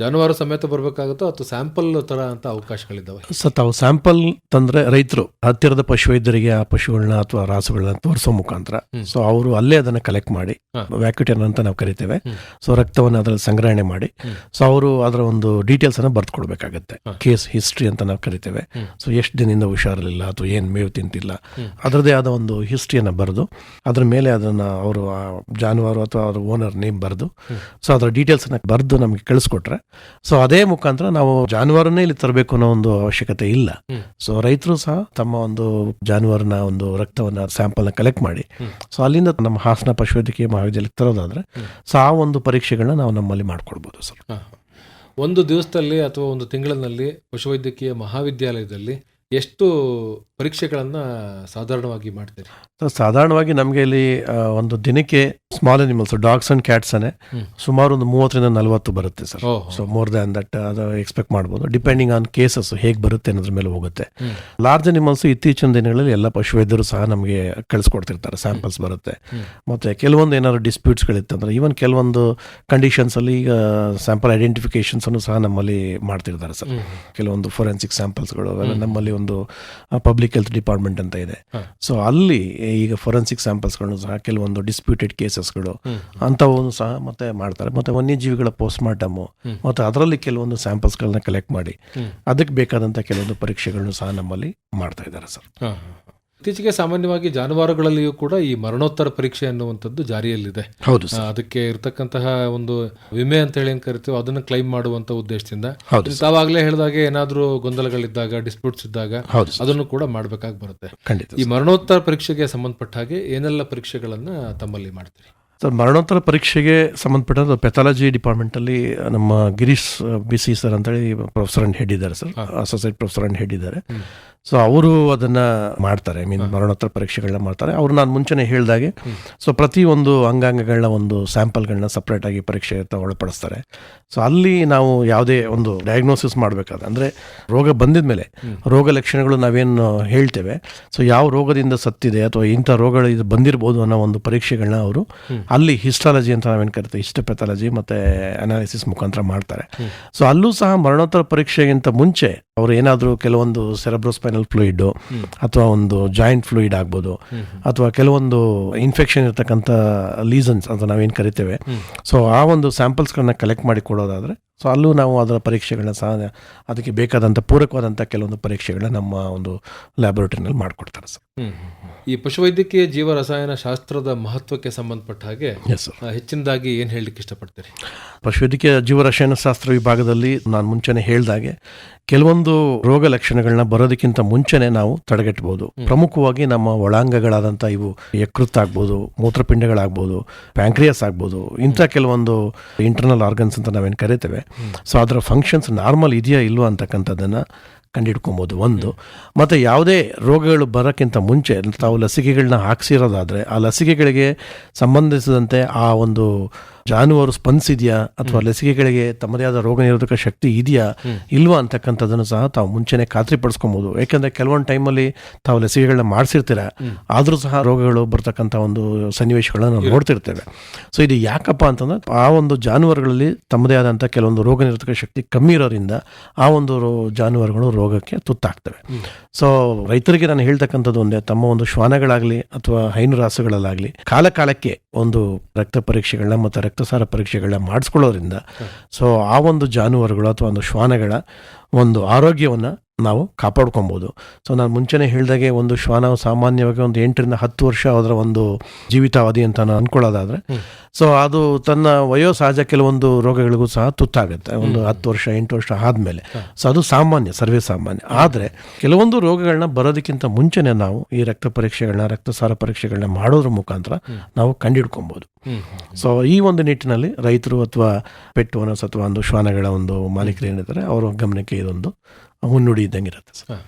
ಜಾನುವಾರು ಸಮೇತ ಬರಬೇಕಾಗುತ್ತೋ ಅಥವಾ ಸ್ಯಾಂಪಲ್ ಥರ ಅಂತ ಅವಕಾಶಗಳಿದ್ದಾವೆ? ಸೊ ತಾವು ಸ್ಯಾಂಪಲ್ ತಂದ್ರೆ ರೈತರು ಹತ್ತಿರದ ಪಶುವೈದ್ಯರಿಗೆ ಆ ಪಶುಗಳನ್ನ ಅಥವಾ ರಾಸುಗಳನ್ನ ತೋರಿಸೋ ಮುಖಾಂತರ ಸೊ ಅವರು ಅಲ್ಲೇ ಅದನ್ನ ಕಲೆಕ್ಟ್ ಮಾಡಿ. ವ್ಯಾಕ್ಯೂಟನ್ ಅಂತ ನಾವು ಕರಿತೇವೆ. ಸೊ ರಕ್ತವನ್ನು ಅದರಲ್ಲಿ ಸಂಗ್ರಹಣೆ ಮಾಡಿ ಸೊ ಅವರು ಅದರ ಒಂದು ಡೀಟೇಲ್ಸ್ ಅನ್ನು ಬರ್ದು ಕೊಡಬೇಕಾಗುತ್ತೆ. ಕೇಸ್ ಹಿಸ್ಟ್ರಿ ಅಂತ ನಾವು ಕರಿತೇವೆ. ಸೊ ಎಷ್ಟು ದಿನದಿಂದ ಹುಷಾರಿಲ್ಲ ಅಥವಾ ಏನು ಮೇವು ತಿಂತಿಲ್ಲ. ಅದರದೇ ಆದ ಒಂದು ಹಿಸ್ಟ್ರಿಯನ್ನು ಬರೆದು ಅದ್ರ ಮೇಲೆ ಅದನ್ನ ಅವರು ಜಾನುವಾರು ಅಥವಾ ಅವ್ರ ಓನರ್ ನೇಮ್ ಬರೆದು. ಸೊ ಅದರ ಡೀಟೇಲ್ಸ್ನ ಬರೆದು ನಮಗೆ ಕಳಿಸ್ಕೊಟ್ರೆ ಸೊ ಅದೇ ಮುಖಾಂತರ ನಾವು ಜಾನುವಾರನ್ನೇ ಇಲ್ಲಿ ತರಬೇಕು ಅನ್ನೋ ಒಂದು ಅವಶ್ಯಕತೆ ಇಲ್ಲ. ಸೊ ರೈತರು ಸಹ ತಮ್ಮ ಒಂದು ಜಾನುವಾರನ ಒಂದು ರಕ್ತವನ್ನ ಸ್ಯಾಂಪಲ್ನ ಕಲೆಕ್ಟ್ ಮಾಡಿ. ಸೊ ಅಲ್ಲಿಂದ ನಮ್ಮ ಹಾಸನ ಪಶುವೈದ್ಯಕೀಯ ಮಹಾವಿದ್ಯಾಲಯಕ್ಕೆ ತರೋದಾದ್ರೆ. ಸೊ ಆ ಒಂದು ಪರೀಕ್ಷೆಗಳನ್ನ ನಾವು ನಮ್ಮಲ್ಲಿ ಮಾಡ್ಕೊಡ್ಬೋದು ಸರ್. ಒಂದು ದಿವಸದಲ್ಲಿ ಅಥವಾ ಒಂದು ತಿಂಗಳಿನಲ್ಲಿ ಪಶುವೈದ್ಯಕೀಯ ಮಹಾವಿದ್ಯಾಲಯದಲ್ಲಿ ಎಷ್ಟು ಪರೀಕ್ಷೆಗಳನ್ನು ಸಾಧಾರಣವಾಗಿ ಮಾಡ್ತೀರಿ? ಸಾಧಾರಣವಾಗಿ ನಮಗೆ ಇಲ್ಲಿ ಒಂದು ದಿನಕ್ಕೆ small animals dogs and cats ಅನ್ನೇ ಸುಮಾರು ಒಂದು ಮೂವತ್ತರಿಂದ ನಲವತ್ತು ಬರುತ್ತೆ sir. So more than that ಅದು ಎಕ್ಸ್ಪೆಕ್ಟ್ ಮಾಡ್ಬೋದು. ಡಿಪೆಂಡಿಂಗ್ ಆನ್ ಕೇಸಸ್ ಹೇಗೆ ಬರುತ್ತೆ ಅನ್ನೋದ್ರ ಮೇಲೆ ಹೋಗುತ್ತೆ. ಲಾರ್ಜ್ ಅನಿಮಲ್ಸ್ ಇತ್ತೀಚಿನ ದಿನಗಳಲ್ಲಿ ಎಲ್ಲ ಪಶುವೈದ್ಯರು ಸಹ ನಮಗೆ ಕಳಿಸ್ಕೊಡ್ತಿರ್ತಾರೆ ಸ್ಯಾಂಪಲ್ಸ್ ಬರುತ್ತೆ. ಮತ್ತೆ ಕೆಲವೊಂದು ಏನಾದ್ರು ಡಿಸ್ಪ್ಯೂಟ್ಸ್ಗಳಿತ್ತಂದ್ರೆ ಈವನ್ ಕೆಲವೊಂದು ಕಂಡೀಷನ್ಸ್ ಅಲ್ಲಿ ಈಗ ಸ್ಯಾಂಪಲ್ ಐಡೆಂಟಿಫಿಕೇಶನ್ಸ್ ಅನ್ನು ಸಹ ನಮ್ಮಲ್ಲಿ ಮಾಡ್ತಿರ್ತಾರೆ ಸರ್. ಕೆಲವೊಂದು ಫೊರೆನ್ಸಿಕ್ ಸ್ಯಾಂಪಲ್ಸ್ಗಳು ಗಳು ನಮ್ಮಲ್ಲಿ ಒಂದು ಪಬ್ಲಿಕ್ ಹೆಲ್ತ್ ಡಿಪಾರ್ಟ್ಮೆಂಟ್ ಅಂತ ಇದೆ. ಸೊ ಅಲ್ಲಿ ಈಗ ಫೊರೆನ್ಸಿಕ್ ಸ್ಯಾಂಪಲ್ಸ್ಗಳನ್ನು ಸಹ ಕೆಲವೊಂದು ಡಿಸ್ಪ್ಯೂಟೆಡ್ ಕೇಸಸ್ಗಳು ಹ್ಮ್. ಅಂಥವನ್ನು ಸಹ ಮತ್ತೆ ಮಾಡ್ತಾರೆ ಮತ್ತೆ ವನ್ಯಜೀವಿಗಳ ಪೋಸ್ಟ್ ಮಾರ್ಟಮು. ಮತ್ತೆ ಅದರಲ್ಲಿ ಕೆಲವೊಂದು ಸ್ಯಾಂಪಲ್ಸ್ಗಳನ್ನ ಕಲೆಕ್ಟ್ ಮಾಡಿ ಅದಕ್ಕೆ ಬೇಕಾದಂಥ ಕೆಲವೊಂದು ಪರೀಕ್ಷೆಗಳನ್ನು ಸಹ ನಮ್ಮಲ್ಲಿ ಮಾಡ್ತಾ ಇದ್ದಾರೆ ಸರ್. ಇತ್ತೀಚೆಗೆ ಸಾಮಾನ್ಯವಾಗಿ ಜಾನುವಾರುಗಳಲ್ಲಿಯೂ ಕೂಡ ಈ ಮರಣೋತ್ತರ ಪರೀಕ್ಷೆ ಅನ್ನುವಂಥದ್ದು ಜಾರಿಯಲ್ಲಿದೆ. ಹೌದು ಅದಕ್ಕೆ ಇರತಕ್ಕಂತಹ ಒಂದು ವಿಮೆ ಅಂತ ಹೇಳಿ ಏನ್ ಕರಿತೀವೋ ಅದನ್ನು ಕ್ಲೈಮ್ ಮಾಡುವಂತ ಉದ್ದೇಶದಿಂದ ತಾವಾಗಲೇ ಹೇಳಿದಾಗೆ ಏನಾದರೂ ಗೊಂದಲಗಳಿದ್ದಾಗ ಡಿಸ್ಪ್ಯೂಟ್ಸ್ ಇದ್ದಾಗ ಹೌದು ಅದನ್ನು ಕೂಡ ಮಾಡಬೇಕಾಗಿ ಬರುತ್ತೆ. ಖಂಡಿತ ಈ ಮರಣೋತ್ತರ ಪರೀಕ್ಷೆಗೆ ಸಂಬಂಧಪಟ್ಟ ಹಾಗೆ ಏನೆಲ್ಲ ಪರೀಕ್ಷೆಗಳನ್ನ ತಮ್ಮಲ್ಲಿ ಮಾಡ್ತೀರಿ? ಸರ್ ಮರಣೋತ್ತರ ಪರೀಕ್ಷೆಗೆ ಸಂಬಂಧಪಟ್ಟ ಪೆಥಾಲಜಿ ಡಿಪಾರ್ಟ್ಮೆಂಟ್ ಅಲ್ಲಿ ನಮ್ಮ ಗಿರೀಶ್ ಬಿ ಸಿ ಸರ್ ಅಂತೇಳಿ ಪ್ರೊಫೆಸರ್ ಅಂಡ್ ಹೆಡ್ ಇದ್ದಾರೆ sir associate professor and head ಇದ್ದಾರೆ. ಸೊ ಅವರು ಅದನ್ನ ಮಾಡ್ತಾರೆ. ಐ ಮೀನ್ ಮರಣೋತ್ತರ ಪರೀಕ್ಷೆಗಳನ್ನ ಮಾಡ್ತಾರೆ. ಅವ್ರು ನಾನು ಮುಂಚೆನೆ ಹೇಳಿದಾಗೆ ಸೊ ಪ್ರತಿ ಒಂದು ಅಂಗಾಂಗಗಳನ್ನ ಒಂದು ಸ್ಯಾಂಪಲ್ಗಳನ್ನ ಸಪ್ರೇಟಾಗಿ ಪರೀಕ್ಷೆ ಒಳಪಡಿಸ್ತಾರೆ. ಸೊ ಅಲ್ಲಿ ನಾವು ಯಾವುದೇ ಒಂದು ಡಯಾಗ್ನೋಸಿಸ್ ಮಾಡಬೇಕಾದ್ರೆ ಅಂದರೆ ರೋಗ ಬಂದಿದ ಮೇಲೆ ರೋಗ ಲಕ್ಷಣಗಳು ನಾವೇನು ಹೇಳ್ತೇವೆ ಸೊ ಯಾವ ರೋಗದಿಂದ ಸತ್ತಿದೆ ಅಥವಾ ಇಂಥ ರೋಗಗಳು ಇದು ಬಂದಿರ್ಬೋದು ಅನ್ನೋ ಒಂದು ಪರೀಕ್ಷೆಗಳನ್ನ ಅವರು ಅಲ್ಲಿ ಹಿಸ್ಟಾಲಜಿ ಅಂತ ನಾವೇನು ಕರಿತೀವಿ ಹಿಸ್ಟೋಪೆಥಾಲಜಿ ಮತ್ತೆ ಅನಾಲಿಸಿಸ್ ಮುಖಾಂತರ ಮಾಡ್ತಾರೆ. ಸೊ ಅಲ್ಲೂ ಸಹ ಮರಣೋತ್ತರ ಪರೀಕ್ಷೆಗಿಂತ ಮುಂಚೆ ಅವರು ಏನಾದರೂ ಕೆಲವೊಂದು ಸೆರೆಬ್ರೋಸ್ಪೈನಲ್ ಫ್ಲೂಯಿಡ್ ಅಥವಾ ಒಂದು ಜಾಯಿಂಟ್ ಫ್ಲೂಯಿಡ್ ಆಗ್ಬೋದು ಅಥವಾ ಕೆಲವೊಂದು ಇನ್ಫೆಕ್ಷನ್ ಇರ್ತಕ್ಕಂಥ ಲೀಸನ್ಸ್ ಅಂತ ನಾವೇನು ಕರಿತೇವೆ. ಸೊ ಆ ಒಂದು ಸ್ಯಾಂಪಲ್ಸ್ಗಳನ್ನ ಕಲೆಕ್ಟ್ ಮಾಡಿ ಕೊಡೋದಾದ್ರೆ ಸೊ ಅಲ್ಲೂ ನಾವು ಅದರ ಪರೀಕ್ಷೆಗಳನ್ನ ಸಹ ಅದಕ್ಕೆ ಬೇಕಾದಂಥ ಪೂರಕವಾದಂಥ ಕೆಲವೊಂದು ಪರೀಕ್ಷೆಗಳನ್ನ ನಮ್ಮ ಒಂದು ಲ್ಯಾಬೊರೇಟರಿನಲ್ಲಿ ಮಾಡಿಕೊಡ್ತಾರೆ ಸರ್. ಈ ಪಶುವೈದ್ಯಕೀಯ ಜೀವ ರಸಾಯನ ಶಾಸ್ತ್ರದ ಮಹತ್ವಕ್ಕೆ ಸಂಬಂಧಪಟ್ಟ ಹಾಗೆ ಹೆಚ್ಚಿನದಾಗಿ ಏನು ಹೇಳಲಿಕ್ಕೆ ಇಷ್ಟಪಡ್ತೀರಿ? ಪಶುವೈದ್ಯಕೀಯ ಜೀವರಸಾಯನಶಾಸ್ತ್ರ ವಿಭಾಗದಲ್ಲಿ ನಾನು ಮುಂಚೆನೆ ಹೇಳ್ದಾಗೆ ಕೆಲವೊಂದು ರೋಗ ಲಕ್ಷಣಗಳನ್ನ ಬರೋದಕ್ಕಿಂತ ಮುಂಚೆನೆ ನಾವು ತಡೆಗಟ್ಟಬಹುದು ಪ್ರಮುಖವಾಗಿ ನಮ್ಮ ಒಳಾಂಗಗಳಾದಂಥ ಇವು ಯಕೃತ್ ಆಗ್ಬೋದು ಮೂತ್ರಪಿಂಡಗಳಾಗ್ಬೋದು ಪ್ಯಾಂಕ್ರಿಯಸ್ ಆಗ್ಬೋದು ಇಂಥ ಕೆಲವೊಂದು ಇಂಟರ್ನಲ್ ಆರ್ಗನ್ಸ್ ಅಂತ ನಾವೇನು ಕರಿತೇವೆ ಸೊ ಅದರ ಫಂಕ್ಷನ್ಸ್ ನಾರ್ಮಲ್ ಇದೆಯಾ ಇಲ್ವಾ ಅಂತಕ್ಕಂಥದ್ದನ್ನು ಕಂಡಿಡ್ಕೊಬೋದು ಒಂದು. ಮತ್ತು ಯಾವುದೇ ರೋಗಗಳು ಬರೋಕ್ಕಿಂತ ಮುಂಚೆ ತಾವು ಲಸಿಕೆಗಳನ್ನ ಹಾಕ್ಸಿರೋದಾದರೆ ಆ ಲಸಿಕೆಗಳಿಗೆ ಸಂಬಂಧಿಸಿದಂತೆ ಆ ಒಂದು ಜಾನುವಾರು ಸ್ಪಂದಿಸಿದೆಯಾ ಅಥವಾ ಲಸಿಕೆಗಳಿಗೆ ತಮ್ಮದೇ ಆದ ರೋಗ ನಿರೋಧಕ ಶಕ್ತಿ ಇದೆಯಾ ಇಲ್ವಾ ಅಂತಕ್ಕಂಥದ್ದನ್ನು ಸಹ ತಾವು ಮುಂಚೆನೆ ಖಾತ್ರಿ ಪಡಿಸ್ಕೊಬೋದು ಯಾಕಂದ್ರೆ ಕೆಲವೊಂದು ಟೈಮಲ್ಲಿ ತಾವು ಲಸಿಕೆಗಳನ್ನ ಮಾಡಿಸಿರ್ತೀರ ಆದರೂ ಸಹ ರೋಗಗಳು ಬರ್ತಕ್ಕಂಥ ಒಂದು ಸನ್ನಿವೇಶಗಳನ್ನು ನಾವು ನೋಡ್ತಿರ್ತೇವೆ. ಸೊ ಇದು ಯಾಕಪ್ಪ ಅಂತಂದ್ರೆ ಆ ಒಂದು ಜಾನುವಾರುಗಳಲ್ಲಿ ತಮ್ಮದೇ ಆದಂಥ ಕೆಲವೊಂದು ರೋಗ ನಿರೋಧಕ ಶಕ್ತಿ ಕಮ್ಮಿ ಇರೋದ್ರಿಂದ ಆ ಒಂದು ರೋ- ಜಾನುವಾರುಗಳು ರೋಗಕ್ಕೆ ತುತ್ತಾಗ್ತವೆ. ಸೊ ರೈತರಿಗೆ ನಾನು ಹೇಳ್ತಕ್ಕಂಥದ್ದು ಒಂದೇ ತಮ್ಮ ಒಂದು ಶ್ವಾನಗಳಾಗಲಿ ಅಥವಾ ಹೈನು ರಾಸುಗಳಲ್ಲಾಗಲಿ ಕಾಲಕಾಲಕ್ಕೆ ಒಂದು ರಕ್ತ ಪರೀಕ್ಷೆಗಳನ್ನ ಮತ್ತು ರಕ್ತಸಾರ ಪರೀಕ್ಷೆಗಳನ್ನ ಮಾಡಿಸ್ಕೊಳ್ಳೋದ್ರಿಂದ ಸೊ ಆ ಒಂದು ಜಾನುವಾರುಗಳು ಅಥವಾ ಒಂದು ಶ್ವಾನಗಳ ಒಂದು ಆರೋಗ್ಯವನ್ನು ನಾವು ಕಾಪಾಡ್ಕೊಬೋದು. ಸೊ ನಾನು ಮುಂಚೆನೇ ಹೇಳಿದಾಗೆ ಒಂದು ಶ್ವಾನ ಸಾಮಾನ್ಯವಾಗಿ ಒಂದು ಎಂಟರಿಂದ ಹತ್ತು ವರ್ಷ ಅದರ ಒಂದು ಜೀವಿತಾವಧಿ ಅಂತ ನಾನು ಅಂದ್ಕೊಳ್ಳೋದಾದರೆ ಸೊ ಅದು ತನ್ನ ವಯೋಸಹಜ ಕೆಲವೊಂದು ರೋಗಗಳಿಗೂ ಸಹ ತುತ್ತಾಗುತ್ತೆ. ಒಂದು ಹತ್ತು ವರ್ಷ ಎಂಟು ವರ್ಷ ಆದಮೇಲೆ. ಸೊ ಅದು ಸಾಮಾನ್ಯ ಸರ್ವೇ ಸಾಮಾನ್ಯ. ಆದರೆ ಕೆಲವೊಂದು ರೋಗಗಳನ್ನ ಬರೋದಕ್ಕಿಂತ ಮುಂಚೆನೇ ನಾವು ಈ ರಕ್ತ ಪರೀಕ್ಷೆಗಳನ್ನ ರಕ್ತಸಾರ ಪರೀಕ್ಷೆಗಳನ್ನ ಮಾಡೋದ್ರ ಮುಖಾಂತರ ನಾವು ಕಂಡಿಡ್ಕೊಬೋದು. ಸೊ ಈ ಒಂದು ನಿಟ್ಟಿನಲ್ಲಿ ರೈತರು ಅಥವಾ ಪೆಟ್ಟು ಓನರ್ಸ್ ಅಥವಾ ಒಂದು ಶ್ವಾನಗಳ ಒಂದು ಮಾಲೀಕರು ಏನಿದ್ದಾರೆ ಅವರ ಗಮನಕ್ಕೆ ಇದೊಂದು ಮುನ್ನುಡಿ ಇದ್ದಂಗೆ ಇರುತ್ತೆ ಸರ್.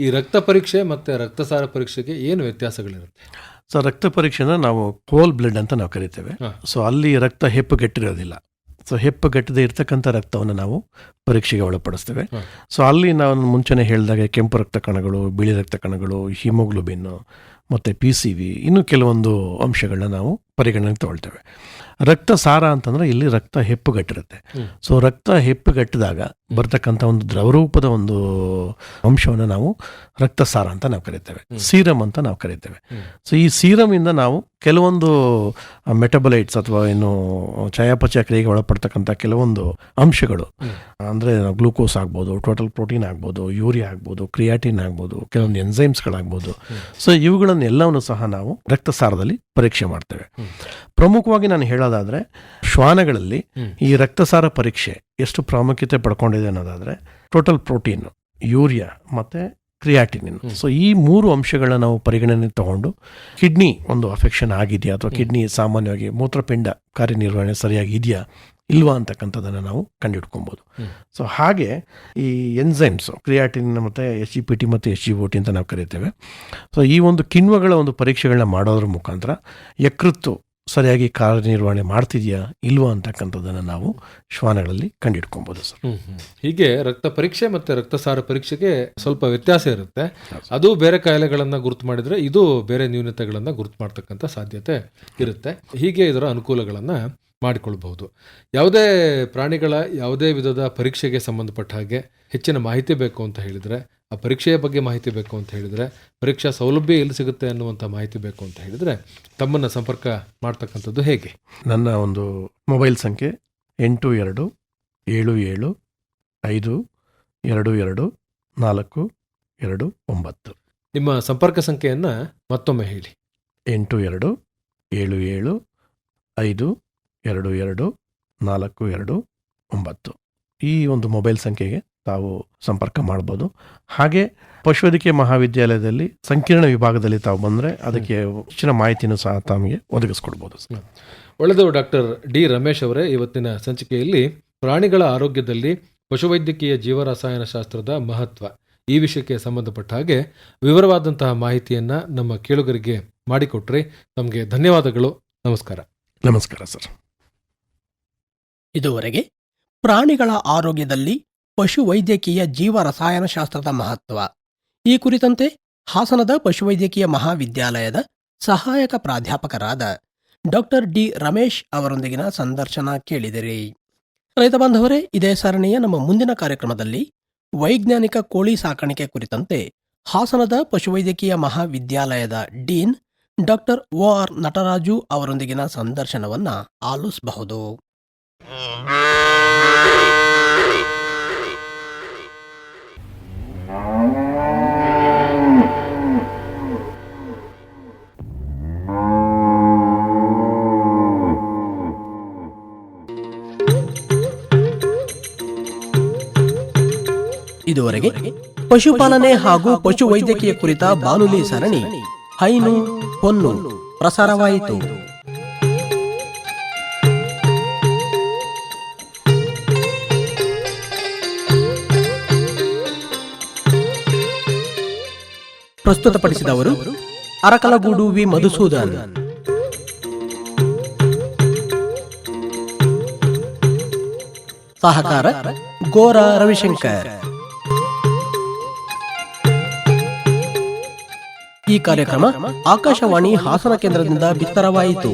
ಈ ರಕ್ತ ಪರೀಕ್ಷೆ ಮತ್ತು ರಕ್ತಸಾರ ಪರೀಕ್ಷೆಗೆ ಏನು ವ್ಯತ್ಯಾಸಗಳಿರುತ್ತೆ? ಸೊ ರಕ್ತ ಪರೀಕ್ಷೆನ ನಾವು ಹೋಲ್ ಬ್ಲಡ್ ಅಂತ ನಾವು ಕರಿತೇವೆ. ಸೊ ಅಲ್ಲಿ ರಕ್ತ ಹೆಪ್ಪುಗಟ್ಟಿರೋದಿಲ್ಲ. ಸೊ ಹೆಪ್ಪುಗಟ್ಟದೆ ಇರ್ತಕ್ಕಂಥ ರಕ್ತವನ್ನು ನಾವು ಪರೀಕ್ಷೆಗೆ ಒಳಪಡಿಸ್ತೇವೆ. ಸೊ ಅಲ್ಲಿ ನಾವು ಮುಂಚೆನೆ ಹೇಳಿದಾಗ ಕೆಂಪು ರಕ್ತ ಕಣಗಳು ಬಿಳಿ ರಕ್ತ ಕಣಗಳು ಹಿಮೋಗ್ಲೋಬಿನ್ ಮತ್ತು ಪಿ ಸಿ ವಿ ಇನ್ನೂ ಕೆಲವೊಂದು ಅಂಶಗಳನ್ನ ನಾವು ಪರಿಗಣನೆಗೆ ತೊಗೊಳ್ತೇವೆ. ರಕ್ತ ಸಾರ ಅಂತಂದರೆ ಇಲ್ಲಿ ರಕ್ತ ಹೆಪ್ಪುಗಟ್ಟಿರುತ್ತೆ. ಸೊ ರಕ್ತ ಹೆಪ್ಪುಗಟ್ಟಿದಾಗ ಬರ್ತಕ್ಕಂಥ ಒಂದು ದ್ರವರೂಪದ ಒಂದು ಅಂಶವನ್ನು ನಾವು ರಕ್ತ ಸಾರ ಅಂತ ನಾವು ಕರಿತೇವೆ. ಸೀರಮ್ ಅಂತ ನಾವು ಕರಿತೇವೆ. ಸೊ ಈ ಸೀರಮಿಂದ ಇಂದ ನಾವು ಕೆಲವೊಂದು ಮೆಟಬಲೈಟ್ಸ್ ಅಥವಾ ಏನು ಚಯಾಪಚಯ ಕ್ರಿಯೆಗೆ ಒಳಪಡ್ತಕ್ಕಂಥ ಕೆಲವೊಂದು ಅಂಶಗಳು ಅಂದರೆ ಗ್ಲೂಕೋಸ್ ಆಗ್ಬೋದು ಟೋಟಲ್ ಪ್ರೋಟೀನ್ ಆಗ್ಬೋದು ಯೂರಿಯಾ ಆಗ್ಬೋದು ಕ್ರಿಯಾಟಿನ್ ಆಗ್ಬೋದು ಕೆಲವೊಂದು ಎನ್ಸೈಮ್ಸ್ಗಳಾಗ್ಬೋದು. ಸೊ ಇವುಗಳನ್ನೆಲ್ಲವನ್ನು ಸಹ ನಾವು ರಕ್ತಸಾರದಲ್ಲಿ ಪರೀಕ್ಷೆ ಮಾಡ್ತೇವೆ. ಪ್ರಮುಖವಾಗಿ ನಾನು ಹೇಳೋದಾದ್ರೆ ಶ್ವಾನಗಳಲ್ಲಿ ಈ ರಕ್ತಸಾರ ಪರೀಕ್ಷೆ ಎಷ್ಟು ಪ್ರಾಮುಖ್ಯತೆ ಪಡ್ಕೊಂಡಿದೆ ಅನ್ನೋದಾದ್ರೆ ಟೋಟಲ್ ಪ್ರೋಟೀನ್ ಯೂರಿಯಾ ಮತ್ತೆ ಕ್ರಿಯಾಟಿನಿನ್ ಸೊ ಈ ಮೂರು ಅಂಶಗಳನ್ನ ನಾವು ಪರಿಗಣನೆ ತಗೊಂಡು ಕಿಡ್ನಿ ಒಂದು ಅಫೆಕ್ಷನ್ ಆಗಿದೆಯಾ ಅಥವಾ ಕಿಡ್ನಿ ಸಾಮಾನ್ಯವಾಗಿ ಮೂತ್ರಪಿಂಡ ಕಾರ್ಯನಿರ್ವಹಣೆ ಸರಿಯಾಗಿ ಇದೆಯಾ? ಇಲ್ವಾ ಅಂತಕ್ಕಂಥದ್ದನ್ನು ನಾವು ಕಂಡುಹಿಡ್ಕೊಬೋದು. ಸೊ ಹಾಗೆ ಈ ಎನ್ಝೈಮ್ಸು ಕ್ರಿಯಾಟಿನ್ ಮತ್ತು ಎಸ್ ಜಿ ಪಿ ಟಿ ಮತ್ತು ಎಸ್ ಜಿ ಒ ಟಿ ಅಂತ ನಾವು ಕರಿತೇವೆ ಸೊ ಈ ಒಂದು ಕಿಣ್ವಗಳ ಒಂದು ಪರೀಕ್ಷೆಗಳನ್ನ ಮಾಡೋದ್ರ ಮುಖಾಂತರ ಯಕೃತ್ತು ಸರಿಯಾಗಿ ಕಾರ್ಯನಿರ್ವಹಣೆ ಮಾಡ್ತಿದೆಯಾ ಇಲ್ವಾ ಅಂತಕ್ಕಂಥದ್ದನ್ನು ನಾವು ಶ್ವಾನಗಳಲ್ಲಿ ಕಂಡಿಡ್ಕೊಬೋದು ಸರ್. ಹೀಗೆ ರಕ್ತ ಪರೀಕ್ಷೆ ಮತ್ತು ರಕ್ತಸಾರ ಪರೀಕ್ಷೆಗೆ ಸ್ವಲ್ಪ ವ್ಯತ್ಯಾಸ ಇರುತ್ತೆ. ಅದು ಬೇರೆ ಕಾಯಿಲೆಗಳನ್ನು ಗುರುತು ಮಾಡಿದರೆ ಇದು ಬೇರೆ ನ್ಯೂನತೆಗಳನ್ನು ಗುರುತು ಮಾಡ್ತಕ್ಕಂಥ ಸಾಧ್ಯತೆ ಇರುತ್ತೆ. ಹೀಗೆ ಇದರ ಅನುಕೂಲಗಳನ್ನು ಮಾಡಿಕೊಳ್ಬಹುದು. ಯಾವುದೇ ಪ್ರಾಣಿಗಳ ಯಾವುದೇ ವಿಧದ ಪರೀಕ್ಷೆಗೆ ಸಂಬಂಧಪಟ್ಟ ಹಾಗೆ ಹೆಚ್ಚಿನ ಮಾಹಿತಿ ಬೇಕು ಅಂತ ಹೇಳಿದರೆ ಆ ಪರೀಕ್ಷೆಯ ಬಗ್ಗೆ ಮಾಹಿತಿ ಬೇಕು ಅಂತ ಹೇಳಿದರೆ ಪರೀಕ್ಷಾ ಸೌಲಭ್ಯ ಎಲ್ಲಿ ಸಿಗುತ್ತೆ ಅನ್ನುವಂಥ ಮಾಹಿತಿ ಬೇಕು ಅಂತ ಹೇಳಿದರೆ ತಮ್ಮನ್ನು ಸಂಪರ್ಕ ಮಾಡ್ತಕ್ಕಂಥದ್ದು ಹೇಗೆ? ನನ್ನ ಒಂದು ಮೊಬೈಲ್ ಸಂಖ್ಯೆ ಎಂಟು ಎರಡು ಏಳು ಏಳು ಐದು ಎರಡು ಎರಡು ನಾಲ್ಕು ಎರಡು ಒಂಬತ್ತು. ನಿಮ್ಮ ಸಂಪರ್ಕ ಸಂಖ್ಯೆಯನ್ನು ಮತ್ತೊಮ್ಮೆ ಹೇಳಿ. ಎಂಟು ಎರಡು ಏಳು ಏಳು ಐದು ಎರಡು ಎರಡು ನಾಲ್ಕು ಎರಡು ಒಂಬತ್ತು. ಈ ಒಂದು ಮೊಬೈಲ್ ಸಂಖ್ಯೆಗೆ ತಾವು ಸಂಪರ್ಕ ಮಾಡ್ಬೋದು. ಹಾಗೆ ಪಶುವೈದ್ಯಕೀಯ ಮಹಾವಿದ್ಯಾಲಯದಲ್ಲಿ ಸಂಕೀರ್ಣ ವಿಭಾಗದಲ್ಲಿ ತಾವು ಬಂದರೆ ಅದಕ್ಕೆ ಹೆಚ್ಚಿನ ಮಾಹಿತಿಯನ್ನು ಸಹ ತಮಗೆ ಒದಗಿಸ್ಕೊಡ್ಬೋದು ಸರ್. ಒಳ್ಳೆದು ಡಾಕ್ಟರ್ ಡಿ ರಮೇಶ್ ಅವರೇ ಇವತ್ತಿನ ಸಂಚಿಕೆಯಲ್ಲಿ ಪ್ರಾಣಿಗಳ ಆರೋಗ್ಯದಲ್ಲಿ ಪಶುವೈದ್ಯಕೀಯ ಜೀವರಸಾಯನ ಶಾಸ್ತ್ರದ ಮಹತ್ವ ಈ ವಿಷಯಕ್ಕೆ ಸಂಬಂಧಪಟ್ಟ ಹಾಗೆ ವಿವರವಾದಂತಹ ಮಾಹಿತಿಯನ್ನ ನಮ್ಮ ಕೇಳುಗರಿಗೆ ಮಾಡಿಕೊಟ್ರಿ ತಮಗೆ ಧನ್ಯವಾದಗಳು. ನಮಸ್ಕಾರ. ನಮಸ್ಕಾರ ಸರ್. ಇದುವರೆಗೆ ಪ್ರಾಣಿಗಳ ಆರೋಗ್ಯದಲ್ಲಿ ಪಶುವೈದ್ಯಕೀಯ ಜೀವ ರಸಾಯನಶಾಸ್ತ್ರದ ಮಹತ್ವ. ಈ ಕುರಿತಂತೆ ಹಾಸನದ ಪಶುವೈದ್ಯಕೀಯ ಮಹಾವಿದ್ಯಾಲಯದ ಸಹಾಯಕ ಪ್ರಾಧ್ಯಾಪಕರಾದ ಡಾಕ್ಟರ್ ಡಿ ರಮೇಶ್ ಅವರೊಂದಿಗಿನ ಸಂದರ್ಶನ ಕೇಳಿದಿರಿ. ರೈತ ಬಾಂಧವರೇ, ಇದೇ ಸರಣಿಯ ನಮ್ಮ ಮುಂದಿನ ಕಾರ್ಯಕ್ರಮದಲ್ಲಿ ವೈಜ್ಞಾನಿಕ ಕೋಳಿ ಸಾಕಾಣಿಕೆ ಕುರಿತಂತೆ ಹಾಸನದ ಪಶುವೈದ್ಯಕೀಯ ಮಹಾವಿದ್ಯಾಲಯದ dean doctor O R Nataraju ಅವರೊಂದಿಗಿನ ಸಂದರ್ಶನವನ್ನು ಆಲಿಸಬಹುದು. ಇದುವರೆಗೆ ಪಶುಪಾಲನೆ ಹಾಗೂ ಪಶುವೈದ್ಯಕೀಯ ಕುರಿತ ಬಾನುಲಿ ಸರಣಿ, ಹೈನು ಹೊನ್ನು ಪ್ರಸಾರವಾಯಿತು. ಪ್ರಸ್ತುತಪಡಿಸಿದವರು ಅರಕಲಗೂಡು ವಿ. ಮಧುಸೂದನ್. ಸಹಕಾರ ಗೋರ ರವಿಶಂಕರ್. ಈ ಕಾರ್ಯಕ್ರಮ ಆಕಾಶವಾಣಿ ಹಾಸನ ಕೇಂದ್ರದಿಂದ ಬಿತ್ತರವಾಯಿತು.